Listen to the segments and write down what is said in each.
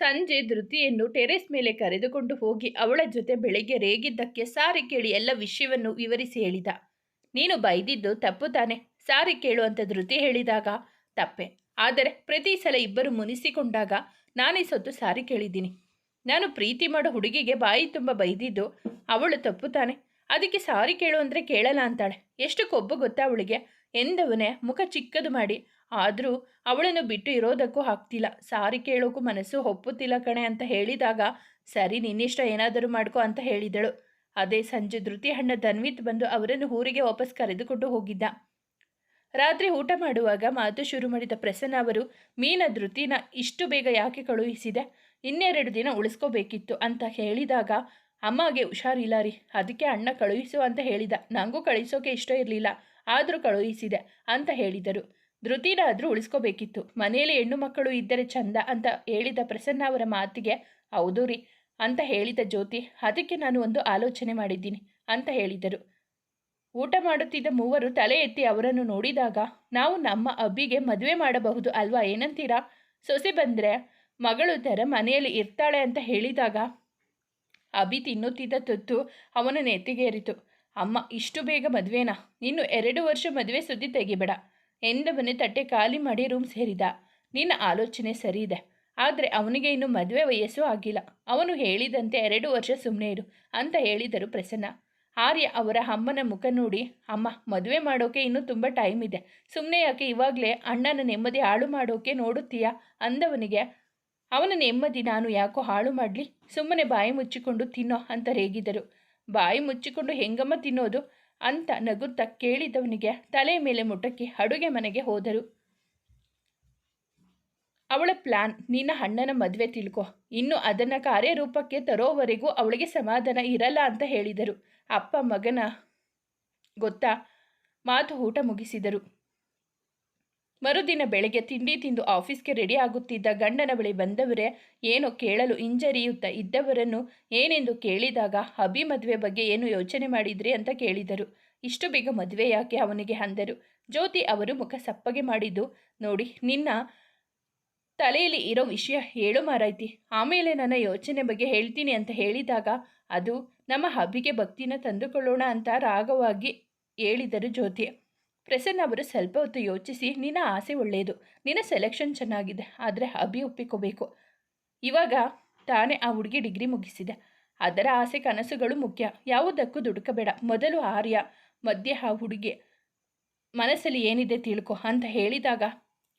ಸಂಜೆ ಧೃತಿಯನ್ನು ಟೆರೆಸ್ ಮೇಲೆ ಕರೆದುಕೊಂಡು ಹೋಗಿ ಅವಳ ಜೊತೆ ಬೆಳಿಗ್ಗೆ ರೇಗಿದ್ದಕ್ಕೆ ಸಾರಿ ಕೇಳಿ ಎಲ್ಲ ವಿಷಯವನ್ನು ವಿವರಿಸಿ ಹೇಳಿದ. ನೀನು ಬೈದಿದ್ದು ತಪ್ಪು ತಾನೆ. ಸಾರಿ ಕೇಳು ಅಂತ ಧೃತಿ ಹೇಳಿದಾಗ ತಪ್ಪೆ. ಆದರೆ ಪ್ರತಿ ಸಲ ಇಬ್ಬರು ಮುನಿಸಿಕೊಂಡಾಗ ನಾನೇ ಸೊತ್ತು ಸಾರಿ ಕೇಳಿದ್ದೀನಿ. ನಾನು ಪ್ರೀತಿ ಮಾಡೋ ಹುಡುಗಿಗೆ ಬಾಯಿ ತುಂಬ ಬೈದಿದ್ದು ಅವಳು ತಪ್ಪು ತಾನೆ. ಅದಕ್ಕೆ ಸಾರಿ ಕೇಳು ಅಂದರೆ ಕೇಳಲ್ಲ ಅಂತಾಳೆ. ಎಷ್ಟು ಕೊಬ್ಬು ಗೊತ್ತಾ ಅವಳಿಗೆ? ಎಂದವನೇ ಮುಖ ಚಿಕ್ಕದು ಮಾಡಿ ಆದರೂ ಅವಳನ್ನು ಬಿಟ್ಟು ಇರೋದಕ್ಕೂ ಆಗ್ತಿಲ್ಲ. ಸಾರಿ ಕೇಳೋಕ್ಕೂ ಮನಸ್ಸು ಒಪ್ಪುತ್ತಿಲ್ಲ ಕಣೆ ಅಂತ ಹೇಳಿದಾಗ, ಸರಿ, ನಿನ್ನಿಷ್ಟ ಏನಾದರೂ ಮಾಡ್ಕೋ ಅಂತ ಹೇಳಿದಳು. ಅದೇ ಸಂಜೆ ಧೃತಿ ಹಣ್ಣ ಧನ್ವಿತ್ ಬಂದು ಅವರನ್ನು ಊರಿಗೆ ವಾಪಸ್ ಕರೆದುಕೊಂಡು ಹೋಗಿದ್ದ. ರಾತ್ರಿ ಊಟ ಮಾಡುವಾಗ ಮಾತು ಶುರು ಮಾಡಿದ ಪ್ರಸನ್ನ ಅವರು, ಮೀನ ಧೃತಿನ ಇಷ್ಟು ಬೇಗ ಯಾಕೆ ಕಳುಹಿಸಿದೆ? ಇನ್ನೆರಡು ದಿನ ಉಳಿಸ್ಕೋಬೇಕಿತ್ತು ಅಂತ ಹೇಳಿದಾಗ, ಅಮ್ಮಗೆ ಹುಷಾರಿಲ್ಲ ರೀ, ಅದಕ್ಕೆ ಅಣ್ಣ ಕಳುಹಿಸು ಅಂತ ಹೇಳಿದ. ನನಗೂ ಕಳಿಸೋಕೆ ಇಷ್ಟ ಇರಲಿಲ್ಲ, ಆದರೂ ಕಳುಹಿಸಿದೆ ಅಂತ ಹೇಳಿದರು. ಧೃತಿನಾದರೂ ಉಳಿಸ್ಕೋಬೇಕಿತ್ತು. ಮನೆಯಲ್ಲಿ ಹೆಣ್ಣು ಮಕ್ಕಳು ಇದ್ದರೆ ಚಂದ ಅಂತ ಹೇಳಿದ ಪ್ರಸನ್ನ ಅವರ ಮಾತಿಗೆ, ಹೌದು ರೀ ಅಂತ ಹೇಳಿದ ಜ್ಯೋತಿ, ಅದಕ್ಕೆ ನಾನು ಒಂದು ಆಲೋಚನೆ ಮಾಡಿದ್ದೀನಿ ಅಂತ ಹೇಳಿದರು. ಊಟ ಮಾಡುತ್ತಿದ್ದ ಮೂವರು ತಲೆ ಎತ್ತಿ ಅವರನ್ನು ನೋಡಿದಾಗ, ನಾವು ನಮ್ಮ ಅಬ್ಬಿಗೆ ಮದುವೆ ಮಾಡಬಹುದು ಅಲ್ವಾ, ಏನಂತೀರಾ? ಸೊಸೆ ಬಂದರೆ ಮಗಳು ಥರ ಮನೆಯಲ್ಲಿ ಇರ್ತಾಳೆ ಅಂತ ಹೇಳಿದಾಗ ಅಭಿ ತಿನ್ನುತ್ತಿದ್ದ ತುತ್ತು ಅವನ ನೆತ್ತಿಗೇರಿತು. ಅಮ್ಮ, ಇಷ್ಟು ಬೇಗ ಮದುವೆನಾ? ಇನ್ನು ಎರಡು ವರ್ಷ ಮದುವೆ ಸುದ್ದಿ ತೆಗಿಬೇಡ. ಎಂದವನೇ ತಟ್ಟೆ ಖಾಲಿ ಮಾಡಿ ರೂಮ್ ಸೇರಿದ. ನಿನ್ನ ಆಲೋಚನೆ ಸರಿ ಇದೆ. ಆದರೆ ಅವನಿಗೆ ಇನ್ನು ಮದುವೆ ವಯಸ್ಸು ಆಗಿಲ್ಲ. ಅವನು ಹೇಳಿದಂತೆ ಎರಡು ವರ್ಷ ಸುಮ್ಮನೆ ಇರು ಅಂತ ಹೇಳಿದರು ಪ್ರಸನ್ನ. ಆರ್ಯ ಅವರ ಅಮ್ಮನ ಮುಖ ನೋಡಿ, ಅಮ್ಮ, ಮದುವೆ ಮಾಡೋಕೆ ಇನ್ನೂ ತುಂಬ ಟೈಮ್ ಇದೆ. ಸುಮ್ಮನೆ ಯಾಕೆ ಇವಾಗಲೇ ಅಣ್ಣನ ನೆಮ್ಮದಿ ಹಾಳು ಮಾಡೋಕೆ ನೋಡುತ್ತೀಯಾ? ಅಂದವನಿಗೆ, ಅವನ ನೆಮ್ಮದಿ ನಾನು ಯಾಕೋ ಹಾಳು ಮಾಡಲಿ? ಸುಮ್ಮನೆ ಬಾಯಿ ಮುಚ್ಚಿಕೊಂಡು ತಿನ್ನೋ, ಅಂತ ರೇಗಿದರು. ಬಾಯಿ ಮುಚ್ಚಿಕೊಂಡು ಹೆಂಗಮ್ಮ ತಿನ್ನೋದು? ಅಂತ ನಗುತ್ತ ಕೇಳಿದವನಿಗೆ ತಲೆ ಮೇಲೆ ಮುಟಕಿ ಅಡುಗೆ ಮನೆಗೆ ಹೋದರು. ಅವಳ ಪ್ಲಾನ್ ನಿನ್ನ ಅಣ್ಣನ ಮದುವೆ ತಿಳ್ಕೊ, ಇನ್ನು ಅದನ್ನು ಕಾರ್ಯರೂಪಕ್ಕೆ ತರೋವರೆಗೂ ಅವಳಿಗೆ ಸಮಾಧಾನ ಇರಲ್ಲ ಅಂತ ಹೇಳಿದರು. ಅಪ್ಪ ಮಗನ ಗೊತ್ತಾ? ಮಾತು ಊಟ ಮುಗಿಸಿದರು. ಮರುದಿನ ಬೆಳಗ್ಗೆ ತಿಂಡಿ ತಿಂದು ಆಫೀಸ್ಗೆ ರೆಡಿ ಆಗುತ್ತಿದ್ದ ಗಂಡನ ಬಳಿ ಬಂದವರೇ, ಏನೋ ಕೇಳಲು ಹಿಂಜರಿಯುತ್ತಾ ಇದ್ದವರನ್ನು ಏನೆಂದು ಕೇಳಿದಾಗ ಅಭಿ ಮದುವೆ ಬಗ್ಗೆ ಏನು ಯೋಚನೆ ಮಾಡಿದ್ರಿ? ಅಂತ ಕೇಳಿದರು. ಇಷ್ಟು ಬೇಗ ಮದುವೆ ಯಾಕೆ? ಅವನಿಗೆ ಅಂದರು. ಜ್ಯೋತಿ ಅವರು ಮುಖ ಸಪ್ಪಗೆ ಮಾಡಿದ್ದು. ನೋಡಿ, ನಿನ್ನ ತಲೆಯಲ್ಲಿ ಇರೋ ವಿಷಯ ಹೇಳು ಮಾರಾಯ್ತಿ. ಆಮೇಲೆ ನನ್ನ ಯೋಚನೆ ಬಗ್ಗೆ ಹೇಳ್ತೀನಿ ಅಂತ ಹೇಳಿದಾಗ ಅದು ನಮ್ಮ ಹಬ್ಬಿಗೆ ಭಕ್ತಿನ ತಂದುಕೊಳ್ಳೋಣ ಅಂತ ರಾಗವಾಗಿ ಹೇಳಿದರು ಜ್ಯೋತಿ. ಪ್ರಸನ್ನ ಅವರು ಸ್ವಲ್ಪ ಹೊತ್ತು ಯೋಚಿಸಿ, ನಿನ್ನ ಆಸೆ ಒಳ್ಳೆಯದು. ನಿನ್ನ ಸೆಲೆಕ್ಷನ್ ಚೆನ್ನಾಗಿದೆ. ಆದರೆ ಅಭಿ ಒಪ್ಪಿಕೋಬೇಕು. ಇವಾಗ ತಾನೇ ಆ ಹುಡುಗಿ ಡಿಗ್ರಿ ಮುಗಿಸಿದೆ. ಅದರ ಆಸೆ ಕನಸುಗಳು ಮುಖ್ಯ. ಯಾವುದಕ್ಕೂ ದುಡುಕಬೇಡ. ಮೊದಲು ಆರ್ಯ, ಮಧ್ಯೆ ಆ ಹುಡುಗಿ. ಮನಸ್ಸಲ್ಲಿ ಏನಿದೆ ತಿಳ್ಕೊ ಅಂತ ಹೇಳಿದಾಗ,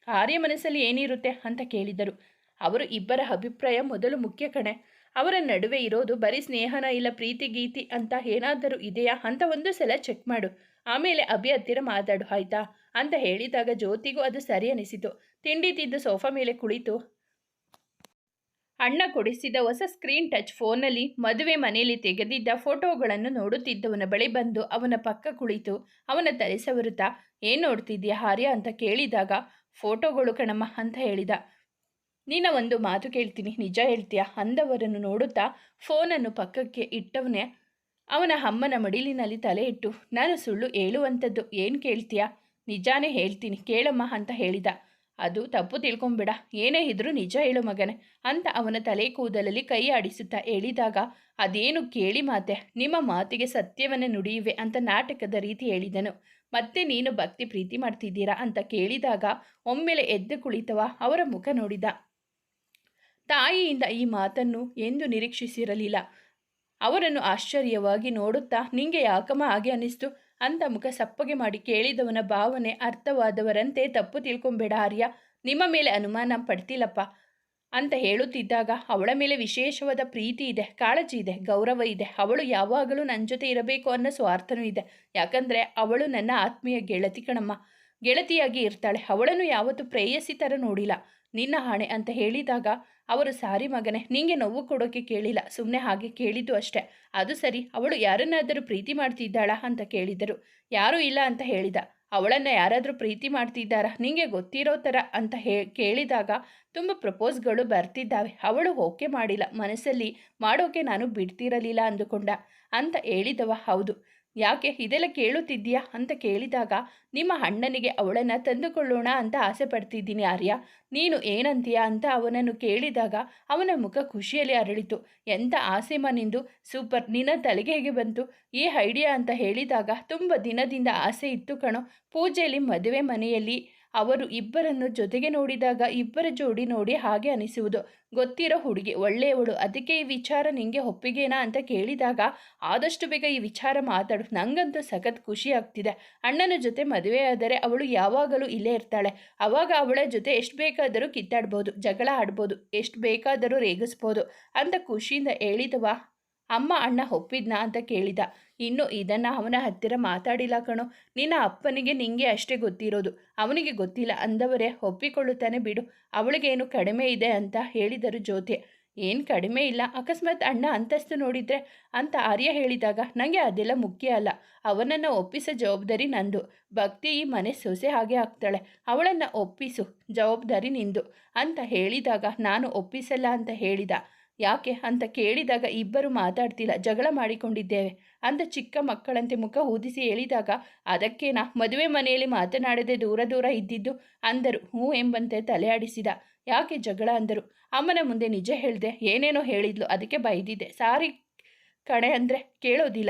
ಆರ್ಯ ಮನಸ್ಸಲ್ಲಿ ಏನಿರುತ್ತೆ? ಅಂತ ಕೇಳಿದರು. ಅವರು ಇಬ್ಬರ ಅಭಿಪ್ರಾಯ ಮೊದಲು ಮುಖ್ಯ ಕಣೆ. ಅವರ ನಡುವೆ ಇರೋದು, ಬರೀ ಸ್ನೇಹನ ಇಲ್ಲ, ಪ್ರೀತಿ, ಗೀತಿ ಅಂತ ಏನಾದರೂ ಇದೆಯಾ? ಅಂತ ಒಂದು ಸಲ ಚೆಕ್ ಮಾಡು. ಆಮೇಲೆ ಅಭಿ ಹತ್ತಿರ ಮಾತಾಡು, ಆಯ್ತಾ? ಅಂತ ಹೇಳಿದಾಗ ಜ್ಯೋತಿಗೂ ಅದು ಸರಿ ಅನಿಸಿತು. ತಿಂಡಿ ತಿಂದು ಸೋಫಾ ಮೇಲೆ ಕುಳಿತು. ಅಣ್ಣ ಕೊಡಿಸಿದ ಹೊಸ ಸ್ಕ್ರೀನ್ ಟಚ್ ಫೋನಲ್ಲಿ ಮದುವೆ ಮನೆಯಲ್ಲಿ ತೆಗೆದಿದ್ದ ಫೋಟೋಗಳನ್ನು ನೋಡುತ್ತಿದ್ದವನ ಬಳಿ ಬಂದು ಅವನ ಪಕ್ಕ ಕುಳಿತು. ಅವನ ತಲೆ ಸವರುತ್ತಾ, ಏನು ನೋಡ್ತಿದ್ಯಾ ಹಾರ್ಯ ಅಂತ ಕೇಳಿದಾಗ, ಫೋಟೋಗಳು ಕಣಮ್ಮ ಅಂತ ಹೇಳಿದ. ನಿನ್ನ ಒಂದು ಮಾತು ಕೇಳ್ತೀನಿ, ನಿಜ ಹೇಳ್ತೀಯಾ? ಅಂದವರನ್ನು ನೋಡುತ್ತಾ, ಫೋನನ್ನು ಪಕ್ಕಕ್ಕೆ ಇಟ್ಟವನೇ ಅವನ ಅಮ್ಮನ ಮಡಿಲಿನಲ್ಲಿ ತಲೆ ಇಟ್ಟು, ನಾನು ಸುಳ್ಳು ಹೇಳುವಂಥದ್ದು ಏನು ಕೇಳ್ತೀಯಾ? ನಿಜಾನೇ ಹೇಳ್ತೀನಿ, ಕೇಳಮ್ಮ ಅಂತ ಹೇಳಿದ. ಅದು ತಪ್ಪು ತಿಳ್ಕೊಂಬಿಡ, ಏನೇ ಇದ್ರೂ ನಿಜ ಹೇಳು ಮಗನೆ ಅಂತ ಅವನ ತಲೆ ಕೂದಲಲ್ಲಿ ಕೈ ಆಡಿಸುತ್ತಾ ಹೇಳಿದಾಗ, ಅದೇನು ಕೇಳಿ ಮಾತೆ, ನಿಮ್ಮ ಮಾತಿಗೆ ಸತ್ಯವನ್ನೇ ನುಡಿಯುವೆ ಅಂತ ನಾಟಕದ ರೀತಿ ಹೇಳಿದನು. ಮತ್ತೆ ನೀನು ಭಕ್ತಿ ಪ್ರೀತಿ ಮಾಡ್ತಿದ್ದೀರಾ? ಅಂತ ಕೇಳಿದಾಗ, ಒಮ್ಮೆಲೆ ಎದ್ದು ಕುಳಿತವ, ಅವರ ಮುಖ ನೋಡಿದ. ತಾಯಿಯಿಂದ ಈ ಮಾತನ್ನು ಎಂದು ನಿರೀಕ್ಷಿಸಿರಲಿಲ್ಲ. ಅವರನ್ನು ಆಶ್ಚರ್ಯವಾಗಿ ನೋಡುತ್ತಾ, ನಿಂಗೆ ಯಾಕಮ್ಮ ಹಾಗೆ ಅನ್ನಿಸ್ತು? ಅಂತ ಮುಖ ಸಪ್ಪಗೆ ಮಾಡಿ ಕೇಳಿದವನ ಭಾವನೆ ಅರ್ಥವಾದವರಂತೆ ತಪ್ಪು ತಿಳ್ಕೊಂಬೇಡ ಆರ್ಯ. ನಿಮ್ಮ ಮೇಲೆ ಅನುಮಾನ ಪಡ್ತಿಲ್ಲಪ್ಪ ಅಂತ ಹೇಳುತ್ತಿದ್ದಾಗ ಅವಳ ಮೇಲೆ ವಿಶೇಷವಾದ ಪ್ರೀತಿ ಇದೆ, ಕಾಳಜಿ ಇದೆ, ಗೌರವ ಇದೆ. ಅವಳು ಯಾವಾಗಲೂ ನನ್ನ ಜೊತೆ ಇರಬೇಕು ಅನ್ನೋ ಸ್ವಾರ್ಥನೂ ಇದೆ. ಯಾಕಂದರೆ ಅವಳು ನನ್ನ ಆತ್ಮೀಯ ಗೆಳತಿ ಕಣಮ್ಮ. ಗೆಳತಿಯಾಗಿ ಇರ್ತಾಳೆ. ಅವಳನ್ನು ಯಾವತ್ತೂ ಪ್ರೇಯಸಿ ಥರ ನೋಡಿಲ್ಲ. ನಿನ್ನ ಹಾಣೆ ಅಂತ ಹೇಳಿದಾಗ ಅವರು, ಸಾರಿ ಮಗನೇ, ನಿಂಗೆ ನೋವು ಕೊಡೋಕೆ ಕೇಳಿಲ್ಲ. ಸುಮ್ಮನೆ ಹಾಗೆ ಕೇಳಿದ್ದು ಅಷ್ಟೇ. ಅದು ಸರಿ, ಅವಳು ಯಾರನ್ನಾದರೂ ಪ್ರೀತಿ ಮಾಡ್ತಿದ್ದಾಳಾ ಅಂತ ಕೇಳಿದರು. ಯಾರೂ ಇಲ್ಲ ಅಂತ ಹೇಳಿದ. ಅವಳನ್ನು ಯಾರಾದರೂ ಪ್ರೀತಿ ಮಾಡ್ತಿದ್ದಾರಾ? ನಿಂಗೆ ಗೊತ್ತಿರೋ ಥರ ಅಂತ ಹೇ, ಕೇಳಿದಾಗ ತುಂಬ ಪ್ರಪೋಸ್ಗಳು ಬರ್ತಿದ್ದಾವೆ. ಅವಳು ಓಕೆ ಮಾಡಿಲ್ಲ. ಮನಸ್ಸಲ್ಲಿ ಮಾಡೋಕೆ ನಾನು ಬಿಡ್ತಿರಲಿಲ್ಲ ಅಂದುಕೊಂಡ. ಅಂತ ಹೇಳಿದವ, ಹೌದು. ಯಾಕೆ ಇದೆಲ್ಲ ಕೇಳುತ್ತಿದ್ದೀಯಾ ಅಂತ ಕೇಳಿದಾಗ, ನಿಮ್ಮ ಅಣ್ಣನಿಗೆ ಅವಳನ್ನು ತಂದುಕೊಳ್ಳೋಣ ಅಂತ ಆಸೆ ಪಡ್ತಿದ್ದೀನಿ ಆರ್ಯ. ನೀನು ಏನಂತೀಯ ಅಂತ ಅವನನ್ನು ಕೇಳಿದಾಗ ಅವನ ಮುಖ ಖುಷಿಯಲ್ಲಿ ಅರಳಿತು. ಎಂಥ ಆಸೆ ಮನಿಂದು ಸೂಪರ್, ನಿನ್ನ ತಲೆಗೆ ಹೇಗೆ ಬಂತು? ಈ ಐಡಿಯಾ ಅಂತ ಹೇಳಿದಾಗ ತುಂಬ ದಿನದಿಂದ ಆಸೆ ಇತ್ತು ಕಣೋ. ಪೂಜೆಯಲ್ಲಿ ಮದುವೆ ಮನೆಯಲ್ಲಿ ಅವರು ಇಬ್ಬರನ್ನು ಜೊತೆಗೆ ನೋಡಿದಾಗ ಇಬ್ಬರ ಜೋಡಿ ನೋಡಿ ಹಾಗೆ ಅನಿಸುವುದು. ಗೊತ್ತಿರೋ ಹುಡುಗಿ, ಒಳ್ಳೆಯವಳು. ಅದಕ್ಕೆ ಈ ವಿಚಾರ ನಿಂಗೆ ಒಪ್ಪಿಗೆನಾ ಅಂತ ಕೇಳಿದಾಗ ಆದಷ್ಟು ಬೇಗ ಈ ವಿಚಾರ ಮಾತಾಡು. ನಂಗಂತೂ ಸಖತ್ ಖುಷಿ ಆಗ್ತಿದೆ. ಅಣ್ಣನ ಜೊತೆ ಮದುವೆ ಆದರೆ ಅವಳು ಯಾವಾಗಲೂ ಇಲ್ಲೇ ಇರ್ತಾಳೆ. ಅವಾಗ ಅವಳ ಜೊತೆ ಎಷ್ಟು ಬೇಕಾದರೂ ಕಿತ್ತಾಡ್ಬೋದು, ಜಗಳ ಆಡ್ಬೋದು, ಎಷ್ಟು ಬೇಕಾದರೂ ರೇಗಿಸ್ಬೋದು ಅಂತ ಖುಷಿಯಿಂದ ಹೇಳಿದವಾ. ಅಮ್ಮ ಅಣ್ಣ ಒಪ್ಪಿದ್ನಾ ಅಂತ ಕೇಳಿದ. ಇನ್ನು ಇದನ್ನು ಅವನ ಹತ್ತಿರ ಮಾತಾಡಿಲ್ಲ ಕಣೋ. ನಿನ್ನ ಅಪ್ಪನಿಗೆ ನಿಂಗೆ ಅಷ್ಟೇ ಗೊತ್ತಿರೋದು. ಅವನಿಗೆ ಗೊತ್ತಿಲ್ಲ ಅಂದವರೇ ಒಪ್ಪಿಕೊಳ್ಳುತ್ತಾನೆ ಬಿಡು. ಅವಳಿಗೇನು ಕಡಿಮೆ ಇದೆ ಅಂತ ಹೇಳಿದರು ಜ್ಯೋತಿ. ಏನು ಕಡಿಮೆ ಇಲ್ಲ. ಅಕಸ್ಮಾತ್ ಅಣ್ಣ ಅಂತಸ್ತು ನೋಡಿದರೆ ಅಂತ ಆರ್ಯ ಹೇಳಿದಾಗ ನನಗೆ ಅದೆಲ್ಲ ಮುಖ್ಯ ಅಲ್ಲ. ಅವನನ್ನು ಒಪ್ಪಿಸೋ ಜವಾಬ್ದಾರಿ ನಂದು. ಭಕ್ತಿ ಈ ಮನೆ ಸೊಸೆ ಹಾಗೆ ಆಗ್ತಾಳೆ. ಅವಳನ್ನು ಒಪ್ಪಿಸು ಜವಾಬ್ದಾರಿ ನಿಂದು ಅಂತ ಹೇಳಿದಾಗ ನಾನು ಒಪ್ಪಿಸಲ್ಲ ಅಂತ ಹೇಳಿದ. ಯಾಕೆ ಅಂತ ಕೇಳಿದಾಗ ಇಬ್ಬರು ಮಾತಾಡ್ತಿಲ್ಲ. ಜಗಳ ಮಾಡಿಕೊಂಡಿದ್ದೇವೆ. ಅಂತ ಚಿಕ್ಕ ಮಕ್ಕಳಂತೆ ಮುಖ ಊದಿಸಿ ಹೇಳಿದಾಗ, ಅದಕ್ಕೇನ? ಮದುವೆ ಮನೆಯಲ್ಲಿ ಮಾತನಾಡದೆ ದೂರ ದೂರ ಇದ್ದಿದ್ದು? ಅಂದರು. ಹ್ಞೂ ಎಂಬಂತೆ ತಲೆ ಆಡಿಸಿದ. ಯಾಕೆ ಜಗಳ? ಅಂದರು. ಅಮ್ಮನ ಮುಂದೆ ನಿಜ ಹೇಳಿದೆ, ಏನೇನೋ ಹೇಳಿದ್ಲು, ಅದಕ್ಕೆ ಬೈದಿದ್ದೆ. ಸಾರಿ ಕಣೆ ಅಂದರೆ ಕೇಳೋದಿಲ್ಲ